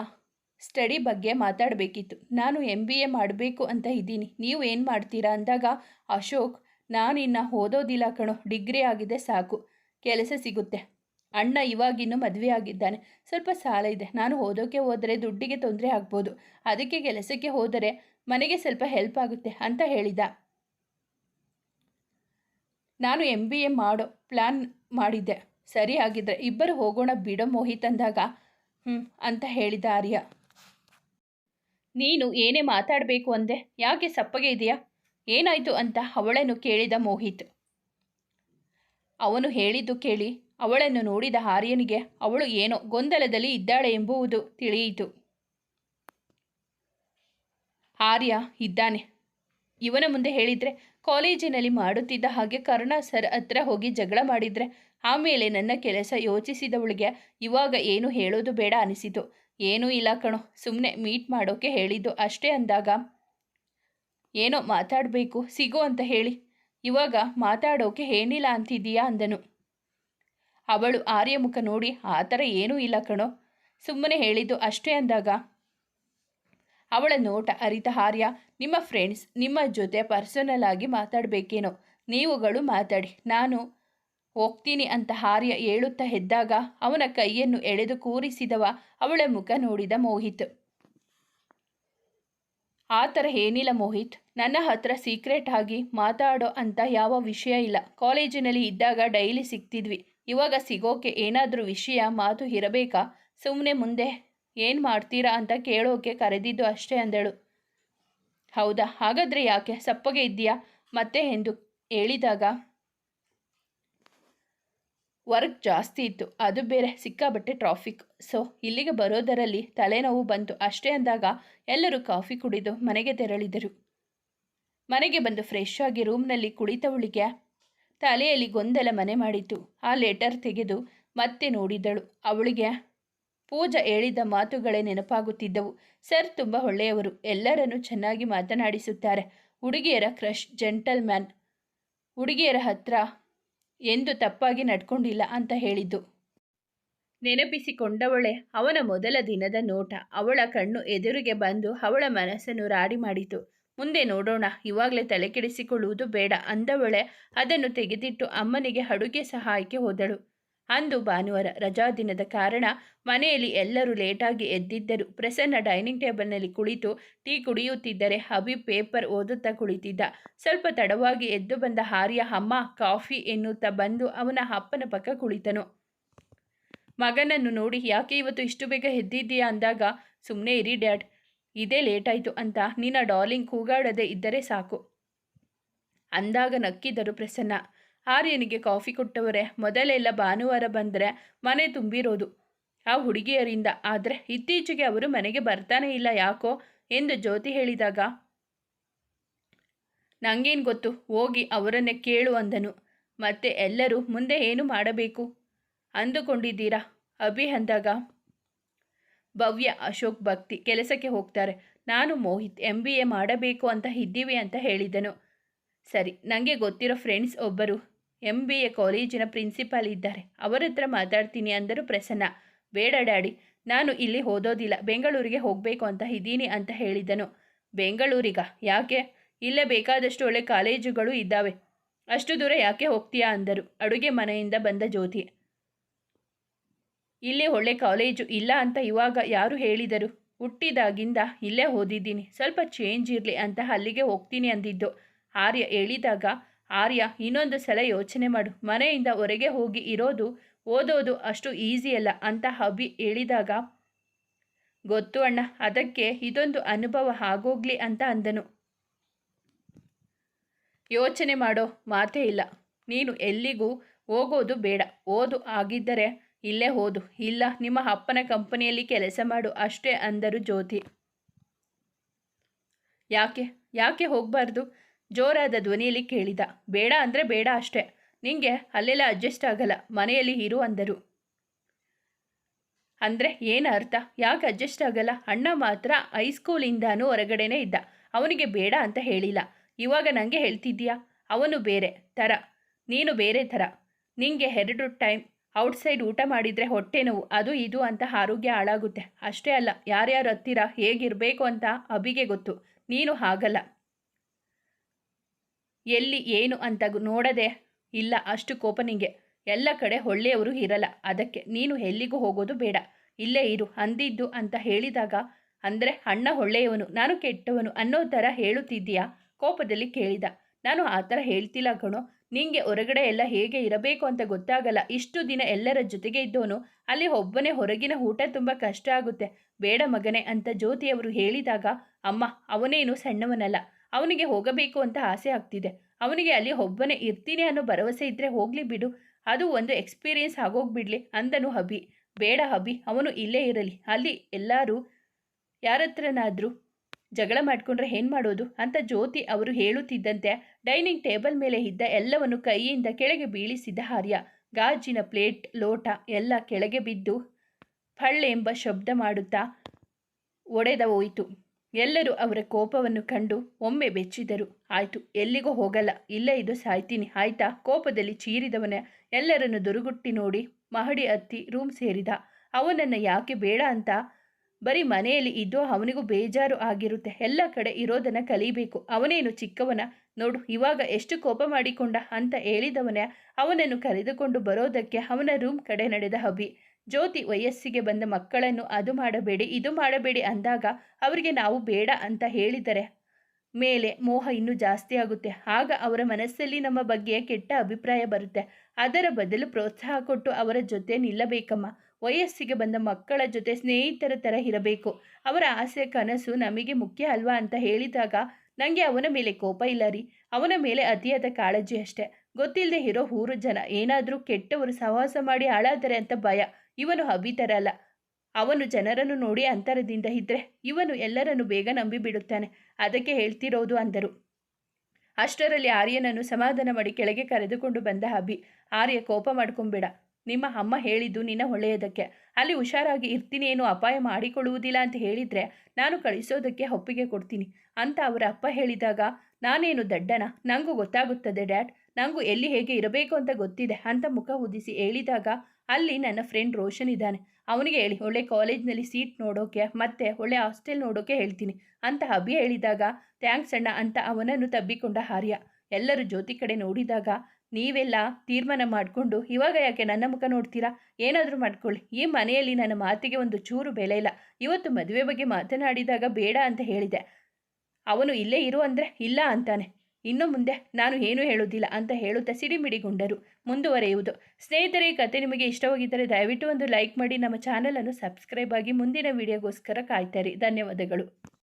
ಸ್ಟಡಿ ಬಗ್ಗೆ ಮಾತಾಡಬೇಕಿತ್ತು. ನಾನು ಎಂ ಬಿ ಎ ಮಾಡಬೇಕು ಅಂತ ಇದ್ದೀನಿ. ನೀವು ಏನು ಮಾಡ್ತೀರಾ ಅಂದಾಗ, ಅಶೋಕ್, ನಾನಿನ್ನ ಓದೋದಿಲ್ಲ ಕಣೋ, ಡಿಗ್ರಿ ಆಗಿದೆ ಸಾಕು. ಕೆಲಸ ಸಿಗುತ್ತೆ. ಅಣ್ಣ ಇವಾಗಿನ್ನೂ ಮದುವೆ ಆಗಿದ್ದಾನೆ ಸ್ವಲ್ಪ ಸಾಲ ಇದೆ. ನಾನು ಓದೋಕ್ಕೆ ಹೋದರೆ ದುಡ್ಡಿಗೆ ತೊಂದರೆ ಆಗ್ಬೋದು. ಅದಕ್ಕೆ ಕೆಲಸಕ್ಕೆ ಹೋದರೆ ಮನೆಗೆ ಸ್ವಲ್ಪ ಹೆಲ್ಪ್ ಆಗುತ್ತೆ ಅಂತ ಹೇಳಿದ. ನಾನು ಎಂ ಬಿ ಎ ಮಾಡೋ ಪ್ಲ್ಯಾನ್ ಮಾಡಿದ್ದೆ. ಸರಿ ಆಗಿದ್ರೆ ಇಬ್ಬರು ಹೋಗೋಣ ಬಿಡೋ ಮೋಹಿತ್ ಅಂದಾಗ ಹ್ಞೂ ಅಂತ ಹೇಳಿದ ಆರ್ಯ. ನೀನು ಏನೇ ಮಾತಾಡಬೇಕು ಅಂದೆ. ಯಾಕೆ ಸಪ್ಪಗೆ ಇದೆಯಾ? ಏನಾಯಿತು ಅಂತ ಅವಳನ್ನು ಕೇಳಿದ ಮೋಹಿತ್. ಅವನು ಹೇಳಿದ್ದು ಕೇಳಿ. ಅವಳನ್ನು ನೋಡಿದ ಆರ್ಯನಿಗೆ, ಅವಳು ಏನೋ ಗೊಂದಲದಲ್ಲಿ ಇದ್ದಾಳೆ ಎಂಬುವುದು ತಿಳಿಯಿತು. ಆರ್ಯ ಇದ್ದಾನೆ. ಇವನ ಮುಂದೆ ಹೇಳಿದರೆ, ಕಾಲೇಜಿನಲ್ಲಿ ಮಾಡುತ್ತಿದ್ದ ಹಾಗೆ ಕರ್ಣ ಸರ್ ಹತ್ರ ಹೋಗಿ ಜಗಳ ಮಾಡಿದರೆ, ಆಮೇಲೆ ನನ್ನ ಕೆಲಸ ಯೋಚಿಸಿದವಳಿಗೆ ಇವಾಗ ಏನು ಹೇಳೋದು ಬೇಡ ಅನಿಸಿತು. ಏನೂ ಇಲ್ಲ ಕಣೋ ಸುಮ್ಮನೆ ಮೀಟ್ ಮಾಡೋಕೆ ಹೇಳಿದ್ದು ಅಷ್ಟೇ ಅಂದಾಗ, ಏನೋ ಮಾತಾಡಬೇಕು, ಸಿಗೋ ಅಂತ ಹೇಳಿ. ಇವಾಗ ಮಾತಾಡೋಕೆ ಏನಿಲ್ಲ ಅಂತಿದ್ದೀಯಾ? ಅಂದನು. ಅವಳು ಆರ್ಯ ಮುಖ ನೋಡಿ, ಆ ಥರ ಏನೂ ಇಲ್ಲ ಕಣೋ. ಸುಮ್ಮನೆ ಹೇಳಿದ್ದು ಅಷ್ಟೇ ಅಂದಾಗ. ಅವಳ ನೋಟ ಅರಿತ ಆರ್ಯ, ನಿಮ್ಮ ಫ್ರೆಂಡ್ಸ್ ನಿಮ್ಮ ಜೊತೆ ಪರ್ಸನಲ್ ಆಗಿ ಮಾತಾಡಬೇಕೇನೋ? ನೀವುಗಳು ಮಾತಾಡಿ, ನಾನು ಹೋಗ್ತೀನಿ ಅಂತ ಆರ್ಯ ಹೇಳುತ್ತಾ ಎದ್ದಾಗ ಅವನ ಕೈಯನ್ನು ಎಳೆದು ಕೂರಿಸಿದವ ಅವಳ ಮುಖ ನೋಡಿದ ಮೋಹಿತ್. ಆ ಥರ ಏನಿಲ್ಲ ಮೋಹಿತ್, ನನ್ನ ಹತ್ರ ಸೀಕ್ರೆಟ್ ಆಗಿ ಮಾತಾಡೋ ಅಂತ ಯಾವ ವಿಷಯ ಇಲ್ಲ. ಕಾಲೇಜಿನಲ್ಲಿ ಇದ್ದಾಗ ಡೈಲಿ ಸಿಗ್ತಿದ್ವಿ. ಇವಾಗ ಸಿಗೋಕೆ ಏನಾದರೂ ವಿಷಯ, ಮಾತು ಇರಬೇಕಾ? ಸುಮ್ಮನೆ ಮುಂದೆ ಏನು ಮಾಡ್ತೀರಾ ಅಂತ ಕೇಳೋಕೆ ಕರೆದಿದ್ದು ಅಷ್ಟೇ ಅಂದಳು. ಹೌದಾ? ಹಾಗಾದರೆ ಯಾಕೆ? ಸಪ್ಪಗೆ ಇದ್ದೀಯಾ? ಮತ್ತೆ ಎಂದು ಹೇಳಿದಾಗ, ವರ್ಕ್ ಜಾಸ್ತಿ ಇತ್ತು. ಅದು ಬೇರೆ. ಸಿಕ್ಕಾಬಟ್ಟೆ ಟ್ರಾಫಿಕ್. ಸೊ, ಇಲ್ಲಿಗೆ ಬರೋದರಲ್ಲಿ ತಲೆನೋವು ಬಂತು. ಅಷ್ಟೇ ಅಂದಾಗ ಎಲ್ಲರೂ ಕಾಫಿ ಕುಡಿದು ಮನೆಗೆ ತೆರಳಿದರು. ಮನೆಗೆ ಬಂದು ಫ್ರೆಶ್ ಆಗಿ ರೂಮ್ನಲ್ಲಿ ಕುಳಿತವಳಿಗೆ ತಲೆಯಲ್ಲಿ ಗೊಂದಲ ಮನೆ ಮಾಡಿತು. ಆ ಲೆಟರ್ ತೆಗೆದು ಮತ್ತೆ ನೋಡಿದಳು. ಅವಳಿಗೆ ಪೂಜಾ ಹೇಳಿದ ಮಾತುಗಳೇ ನೆನಪಾಗುತ್ತಿದ್ದವು. ಸರ್, ತುಂಬ ಒಳ್ಳೆಯವರು. ಎಲ್ಲರನ್ನು ಚೆನ್ನಾಗಿ ಮಾತನಾಡಿಸುತ್ತಾರೆ. ಹುಡುಗಿಯರ ಕ್ರಶ್ ಜೆಂಟಲ್ ಮ್ಯಾನ್ ಹುಡುಗಿಯರ ಹತ್ರ ಎಂದು ತಪ್ಪಾಗಿ ನಡ್ಕೊಂಡಿಲ್ಲ ಅಂತ ಹೇಳಿದ್ದು. ನೆನಪಿಸಿಕೊಂಡವಳೆ ಅವನ ಮೊದಲ ದಿನದ ನೋಟ. ಅವಳ ಕಣ್ಣು ಎದುರಿಗೆ ಬಂದು ಅವಳ ಮನಸ್ಸನ್ನು ರಾಡಿ ಮಾಡಿತು. ಮುಂದೆ ನೋಡೋಣ. ಇವಾಗಲೇ ತಲೆ ಕೆಡಿಸಿಕೊಳ್ಳುವುದು ಬೇಡ ಅಂದವಳೆ ಅದನ್ನು ತೆಗೆದಿಟ್ಟು ಅಮ್ಮನಿಗೆ ಅಡುಗೆ ಸಹಾಯಕ್ಕೆ ಹೋದಳು. ಅಂದು ಭಾನುವಾರ ರಜಾದಿನದ ಕಾರಣ ಮನೆಯಲ್ಲಿ ಎಲ್ಲರೂ ಲೇಟಾಗಿ ಎದ್ದಿದ್ದರು. ಪ್ರಸನ್ನ ಡೈನಿಂಗ್ ಟೇಬಲ್ನಲ್ಲಿ ಕುಳಿತು ಟೀ ಕುಡಿಯುತ್ತಿದ್ದರೆ ಹಬಿ ಪೇಪರ್ ಓದುತ್ತಾ ಕುಳಿತಿದ್ದ. ಸ್ವಲ್ಪ ತಡವಾಗಿ ಎದ್ದು ಬಂದ ಹಾರ್ಯ ಅಮ್ಮ, ಕಾಫಿ ಎನ್ನುತ್ತಾ ಬಂದು ಅವನ ಅಪ್ಪನ ಪಕ್ಕ ಕುಳಿತನು. ಮಗನನ್ನು ನೋಡಿ, ಯಾಕೆ ಇವತ್ತು ಇಷ್ಟು ಬೇಗ ಎದ್ದಿದ್ದೀಯಾ? ಅಂದಾಗ ಸುಮ್ಮನೆ ಇರಿ, ಡ್ಯಾಡ್. ಇದೇ ಲೇಟಾಯಿತು ಅಂತ ನಿನ್ನ ಡಾರ್ಲಿಂಗ್ ಕೂಗಾಡದೆ ಇದ್ದರೆ ಸಾಕು. ಅಂದಾಗ ನಕ್ಕಿದರು ಪ್ರಸನ್ನ. ಆರ್ಯನಿಗೆ ಕಾಫಿ ಕೊಟ್ಟವರೇ, ಮೊದಲೆಲ್ಲ ಭಾನುವಾರ ಬಂದರೆ ಮನೆ ತುಂಬಿರೋದು. ಆ ಹುಡುಗಿಯರಿಂದ. ಆದರೆ ಇತ್ತೀಚೆಗೆ ಅವರು ಮನೆಗೆ ಬರ್ತಾನೆ ಇಲ್ಲ ಯಾಕೋ ಎಂದು ಜ್ಯೋತಿ ಹೇಳಿದಾಗ, ನಂಗೇನು ಗೊತ್ತು, ಹೋಗಿ ಅವರನ್ನೇ ಕೇಳು ಅಂದನು. ಮತ್ತೆ ಎಲ್ಲರೂ ಮುಂದೆ ಏನು ಮಾಡಬೇಕು? ಅಂದುಕೊಂಡಿದ್ದೀರಾ? ಅಭಿ ಅಂದಾಗ ಭವ್ಯ ಅಶೋಕ್ ಭಕ್ತಿ ಕೆಲಸಕ್ಕೆ ಹೋಗ್ತಾರೆ. ನಾನು ಮೋಹಿತ್ ಎಂ ಬಿ ಎ ಮಾಡಬೇಕು ಅಂತ ಇದ್ದೀವಿ ಅಂತ ಹೇಳಿದನು. ಸರಿ ನನಗೆ ಗೊತ್ತಿರೋ ಫ್ರೆಂಡ್ಸ್ ಒಬ್ಬರು. ಎಂ ಬಿ ಎ ಕಾಲೇಜಿನ ಪ್ರಿನ್ಸಿಪಾಲ್ ಇದ್ದಾರೆ. ಅವರ ಹತ್ರ ಮಾತಾಡ್ತೀನಿ ಅಂದರು ಪ್ರಸನ್ನ. ಬೇಡ ಡ್ಯಾಡಿ, ನಾನು ಇಲ್ಲಿ ಓದೋದಿಲ್ಲ. ಬೆಂಗಳೂರಿಗೆ ಹೋಗಬೇಕು ಅಂತ ಇದ್ದೀನಿ ಅಂತ ಹೇಳಿದನು. ಬೆಂಗಳೂರಿಗ? ಯಾಕೆ? ಇಲ್ಲೇ ಬೇಕಾದಷ್ಟು ಒಳ್ಳೆ ಕಾಲೇಜುಗಳು ಇದ್ದಾವೆ. ಅಷ್ಟು ದೂರ ಯಾಕೆ ಹೋಗ್ತೀಯಾ ಅಂದರು. ಅಡುಗೆ ಮನೆಯಿಂದ ಬಂದ ಜ್ಯೋತಿ. ಇಲ್ಲಿ ಒಳ್ಳೆ ಕಾಲೇಜು ಇಲ್ಲ ಅಂತ ಇವಾಗ ಯಾರು ಹೇಳಿದರು? ಹುಟ್ಟಿದಾಗಿಂದ ಇಲ್ಲೇ ಓದಿದ್ದೀನಿ. ಸ್ವಲ್ಪ ಚೇಂಜ್ ಇರಲಿ ಅಂತ ಅಲ್ಲಿಗೆ ಹೋಗ್ತೀನಿ ಅಂದಿದ್ದು. ಆರ್ಯ ಹೇಳಿದಾಗ, ಆರ್ಯ, ಇನ್ನೊಂದು ಸಲ ಯೋಚನೆ ಮಾಡು. ಮನೆಯಿಂದ ಹೊರಗೆ ಹೋಗಿ ಇರೋದು, ಓದೋದು ಅಷ್ಟು ಈಸಿ ಅಲ್ಲ ಅಂತ ಅಭಿ ಹೇಳಿದಾಗ, ಗೊತ್ತು ಅಣ್ಣ, ಅದಕ್ಕೆ ಇದೊಂದು ಅನುಭವ ಆಗೋಗ್ಲಿ ಅಂತ ಅಂದನು. ಯೋಚನೆ ಮಾಡೋ ಮಾತೇ ಇಲ್ಲ. ನೀನು ಎಲ್ಲಿಗೂ ಹೋಗೋದು ಬೇಡ. ಓದು ಆಗಿದ್ದರೆ ಇಲ್ಲೇ ಹೋದು. ಇಲ್ಲ, ನಿಮ್ಮ ಅಪ್ಪನ ಕಂಪನಿಯಲ್ಲಿ ಕೆಲಸ ಮಾಡು. ಅಷ್ಟೇ ಅಂದರು ಜ್ಯೋತಿ. ಯಾಕೆ? ಯಾಕೆ ಹೋಗಬಾರ್ದು? ಜೋರಾದ ಧ್ವನಿಯಲ್ಲಿ ಕೇಳಿದ. ಬೇಡ ಅಂದರೆ ಬೇಡ ಅಷ್ಟೇ. ನಿಂಗೆ ಅಲ್ಲೆಲ್ಲ ಅಡ್ಜಸ್ಟ್ ಆಗಲ್ಲ. ಮನೆಯಲ್ಲಿ ಇರು ಅಂದರು. ಅಂದರೆ ಏನು ಅರ್ಥ? ಯಾಕೆ ಅಡ್ಜಸ್ಟ್ ಆಗಲ್ಲ? ಅಣ್ಣ ಮಾತ್ರ ಹೈಸ್ಕೂಲಿಂದಾನೂ ಹೊರಗಡೆನೇ ಇದ್ದ. ಅವನಿಗೆ ಬೇಡ ಅಂತ ಹೇಳಿಲ್ಲ. ಇವಾಗ ನನಗೆ ಹೇಳ್ತಿದ್ದೀಯಾ? ಅವನು ಬೇರೆ ಥರ. ನೀನು ಬೇರೆ ಥರ. ನಿಂಗೆ ಎರಡು ಟೈಮ್ ಔಟ್ಸೈಡ್ ಊಟ ಮಾಡಿದರೆ ಹೊಟ್ಟೆ ನೋವು, ಅದು ಇದು ಅಂತ ಆರೋಗ್ಯ ಹಾಳಾಗುತ್ತೆ. ಅಷ್ಟೇ ಅಲ್ಲ, ಯಾರ್ಯಾರು ಹತ್ತಿರ ಹೇಗಿರಬೇಕು ಅಂತ ಅಭಿಗೆ ಗೊತ್ತು. ನೀನು ಹಾಗಲ್ಲ. ಎಲ್ಲಿ, ಏನು ಅಂತ ನೋಡದೆ ಇಲ್ಲ ಅಷ್ಟು ಕೋಪ ನಿಂಗೆ. ಎಲ್ಲ ಕಡೆ ಒಳ್ಳೆಯವರು ಇರಲ್ಲ, ಅದಕ್ಕೆ ನೀನು ಎಲ್ಲಿಗೂ ಹೋಗೋದು ಬೇಡ. ಇಲ್ಲೇ ಇರು, ಅಂದಿದ್ದು ಅಂತ ಹೇಳಿದಾಗ, ಅಂದರೆ ಅಣ್ಣ ಒಳ್ಳೆಯವನು, ನಾನು ಕೆಟ್ಟವನು ಅನ್ನೋ ಥರ ಹೇಳುತ್ತಿದ್ದೀಯಾ? ಕೋಪದಲ್ಲಿ ಕೇಳಿದ. ನಾನು ಆ ಥರ ಹೇಳ್ತಿಲ್ಲ ಕಣೋ ನಿಂಗೆ ಹೊರಗಡೆ ಎಲ್ಲ ಹೇಗೆ ಇರಬೇಕು ಅಂತ ಗೊತ್ತಾಗಲ್ಲ. ಇಷ್ಟು ದಿನ ಎಲ್ಲರ ಜೊತೆಗೆ ಇದ್ದವನು ಅಲ್ಲಿ ಒಬ್ಬನೇ ಹೊರಗಿನ ಊಟ ತುಂಬ ಕಷ್ಟ ಆಗುತ್ತೆ. ಬೇಡ ಮಗನೇ ಅಂತ ಜ್ಯೋತಿಯವರು ಹೇಳಿದಾಗ, ಅಮ್ಮ, ಅವನೇನು ಸಣ್ಣವನಲ್ಲ. ಅವನಿಗೆ ಹೋಗಬೇಕು ಅಂತ ಆಸೆ ಆಗ್ತಿದೆ. ಅವನಿಗೆ ಅಲ್ಲಿ ಒಬ್ಬನೇ ಇರ್ತೀನಿ ಅನ್ನೋ ಭರವಸೆ ಇದ್ದರೆ ಹೋಗಲಿ ಬಿಡು. ಅದು ಒಂದು ಎಕ್ಸ್ಪೀರಿಯನ್ಸ್ ಆಗೋಗ್ಬಿಡ್ಲಿ ಅಂದನು ಹಬಿ. ಬೇಡ ಹಬಿ, ಅವನು ಇಲ್ಲೇ ಇರಲಿ. ಅಲ್ಲಿ ಎಲ್ಲರೂ ಯಾರತ್ರನಾದರೂ ಜಗಳ ಮಾಡಿಕೊಂಡ್ರೆ ಏನು ಮಾಡೋದು? ಅಂತ ಜ್ಯೋತಿ ಅವರು ಹೇಳುತ್ತಿದ್ದಂತೆ ಡೈನಿಂಗ್ ಟೇಬಲ್ ಮೇಲೆ ಇದ್ದ ಎಲ್ಲವನ್ನು ಕೈಯಿಂದ ಕೆಳಗೆ ಬೀಳಿಸಿದ ಹಾರ್ಯ ಗಾಜಿನ ಪ್ಲೇಟ್, ಲೋಟ ಎಲ್ಲ ಕೆಳಗೆ ಬಿದ್ದು ಎಂಬ ಶಬ್ದ ಮಾಡುತ್ತಾ ಒಡೆದ ಹೋಯಿತು. ಎಲ್ಲರೂ ಅವರ ಕೋಪವನ್ನು ಕಂಡು ಒಮ್ಮೆ ಬೆಚ್ಚಿದರು. ಆಯಿತು, ಎಲ್ಲಿಗೂ ಹೋಗಲ್ಲ, ಇಲ್ಲೇ ಇದು ಸಾಯ್ತೀನಿ, ಆಯ್ತಾ? ಕೋಪದಲ್ಲಿ ಚೀರಿದವನ ಎಲ್ಲರನ್ನು ದುರುಗುಟ್ಟಿ ನೋಡಿ ಮಹಡಿ ಹತ್ತಿ ರೂಮ್ ಸೇರಿದ. ಅವನನ್ನು ಯಾಕೆ ಬೇಡ ಅಂತ ಬರೀ ಮನೆಯಲ್ಲಿ ಇದ್ದೋ ಅವನಿಗೂ ಬೇಜಾರು ಆಗಿರುತ್ತೆ. ಎಲ್ಲ ಕಡೆ ಇರೋದನ್ನು ಕಲಿಬೇಕು. ಅವನೇನು ಚಿಕ್ಕವನ? ನೋಡು, ಇವಾಗ ಎಷ್ಟು ಕೋಪ ಮಾಡಿಕೊಂಡ ಅಂತ ಹೇಳಿದವನೇ. ಅವನನ್ನು ಕರೆದುಕೊಂಡು ಬರೋದಕ್ಕೆ ಅವನ ರೂಮ್ ಕಡೆ ನಡೆದ ಹಬಿ ಜ್ಯೋತಿ ವಯಸ್ಸಿಗೆ ಬಂದ ಮಕ್ಕಳನ್ನು ಅದು ಮಾಡಬೇಡಿ, ಇದು ಮಾಡಬೇಡಿ ಅಂದಾಗ ಅವರಿಗೆ ನಾವು ಬೇಡ ಅಂತ ಹೇಳಿದರೆ ಮೇಲೆ ಮೋಹ ಇನ್ನೂ ಜಾಸ್ತಿ ಆಗುತ್ತೆ. ಆಗ ಅವರ ಮನಸ್ಸಲ್ಲಿ ನಮ್ಮ ಬಗ್ಗೆ ಕೆಟ್ಟ ಅಭಿಪ್ರಾಯ ಬರುತ್ತೆ. ಅದರ ಬದಲು ಪ್ರೋತ್ಸಾಹ ಕೊಟ್ಟು ಅವರ ಜೊತೆ ನಿಲ್ಲಬೇಕಮ್ಮ. ವಯಸ್ಸಿಗೆ ಬಂದ ಮಕ್ಕಳ ಜೊತೆ ಸ್ನೇಹಿತರ ಥರ ಇರಬೇಕು. ಅವರ ಆಸೆ ಕನಸು ನಮಗೆ ಮುಖ್ಯ ಅಲ್ವಾ ಅಂತ ಹೇಳಿದಾಗ ನನಗೆ ಅವನ ಮೇಲೆ ಕೋಪ ಇಲ್ಲ ರೀ. ಅವನ ಮೇಲೆ ಅತಿಯಾದ ಕಾಳಜಿ ಅಷ್ಟೆ. ಗೊತ್ತಿಲ್ಲದೆ ಇರೋ ಊರು ಜನ ಏನಾದರೂ ಕೆಟ್ಟವರು ಸಹವಾಸ ಮಾಡಿ ಹಾಳಾದರೆ ಅಂತ ಭಯ. ಇವನು ಅಭಿತರಲ್ಲ ಅವನು ಜನರನ್ನು ನೋಡಿ ಅಂತರದಿಂದ ಇದ್ದರೆ ಇವನು ಎಲ್ಲರನ್ನು ಬೇಗ ನಂಬಿಬಿಡುತ್ತಾನೆ. ಅದಕ್ಕೆ ಹೇಳ್ತಿರೋದು ಅಂದರು. ಅಷ್ಟರಲ್ಲಿ ಆರ್ಯನನ್ನು ಸಮಾಧಾನ ಮಾಡಿ ಕೆಳಗೆ ಕರೆದುಕೊಂಡು ಬಂದ ಅಭಿ ಆರ್ಯ ಕೋಪ ಮಾಡ್ಕೊಂಬೇಡ. ನಿಮ್ಮ ಅಮ್ಮ ಹೇಳಿದ್ದು ನಿನ್ನ ಒಳ್ಳೆಯದಕ್ಕೆ. ಅಲ್ಲಿ ಹುಷಾರಾಗಿ ಇರ್ತೀನಿ ಏನು ಅಪಾಯ ಮಾಡಿಕೊಳ್ಳುವುದಿಲ್ಲ ಅಂತ ಹೇಳಿದರೆ ನಾನು ಕಳಿಸೋದಕ್ಕೆ ಒಪ್ಪಿಗೆ ಕೊಡ್ತೀನಿ. ಅಂತ ಅವರ ಅಪ್ಪ ಹೇಳಿದಾಗ, ನಾನೇನು ದಡ್ಡನ? ನನಗೂ ಗೊತ್ತಾಗುತ್ತದೆ ಡ್ಯಾಡ್. ನನಗೂ ಎಲ್ಲಿ ಹೇಗೆ ಇರಬೇಕು ಅಂತ ಗೊತ್ತಿದೆ ಅಂತ ಮುಖ ಉದಿಸಿ ಹೇಳಿದಾಗ, ಅಲ್ಲಿ ನನ್ನ ಫ್ರೆಂಡ್ ರೋಷನ್ ಇದ್ದಾನೆ. ಅವನಿಗೆ ಹೇಳಿ, ಒಳ್ಳೆ ಕಾಲೇಜ್ನಲ್ಲಿ ಸೀಟ್ ನೋಡೋಕೆ ಮತ್ತೆ ಒಳ್ಳೆ ಹಾಸ್ಟೆಲ್ ನೋಡೋಕೆ ಹೇಳ್ತೀನಿ ಅಂತ ಅಭಿ ಹೇಳಿದಾಗ, ಥ್ಯಾಂಕ್ಸ್ ಅಣ್ಣ ಅಂತ ಅವನನ್ನು ತಬ್ಬಿಕೊಂಡ ಹಾರ್ಯ ಎಲ್ಲರೂ ಜ್ಯೋತಿ ಕಡೆ ನೋಡಿದಾಗ ನೀವೆಲ್ಲ ತೀರ್ಮಾನ ಮಾಡಿಕೊಂಡು ಇವಾಗ ಯಾಕೆ ನನ್ನ ಮುಖ ನೋಡ್ತೀರಾ? ಏನಾದರೂ ಮಾಡ್ಕೊಳ್ಳಿ. ಈ ಮನೆಯಲ್ಲಿ ನನ್ನ ಮಾತಿಗೆ ಒಂದು ಚೂರು ಬೆಲೆ ಇಲ್ಲ. ಇವತ್ತು ಮದುವೆ ಬಗ್ಗೆ ಮಾತನಾಡಿದಾಗ ಬೇಡ ಅಂತ ಹೇಳಿದೆ. ಅವನು ಇಲ್ಲೇ ಇರು ಅಂದರೆ ಇಲ್ಲ ಅಂತಾನೆ. ಇನ್ನು ಮುಂದೆ ನಾನು ಏನೂ ಹೇಳೋದಿಲ್ಲ ಅಂತ ಹೇಳುತ್ತಾ ಸಿಡಿಮಿಡಿಗೊಂಡರು ಮುಂದುವರೆಯುವುದು. ಸ್ನೇಹಿತರೆ, ಈ ಕತೆ ನಿಮಗೆ ಇಷ್ಟವಾಗಿದ್ದರೆ ದಯವಿಟ್ಟು ಒಂದು ಲೈಕ್ ಮಾಡಿ. ನಮ್ಮ ಚಾನಲನ್ನು ಸಬ್ಸ್ಕ್ರೈಬ್ ಆಗಿ ಮುಂದಿನ ವಿಡಿಯೋಗೋಸ್ಕರ ಕಾಯ್ತಾರೆ ಧನ್ಯವಾದಗಳು.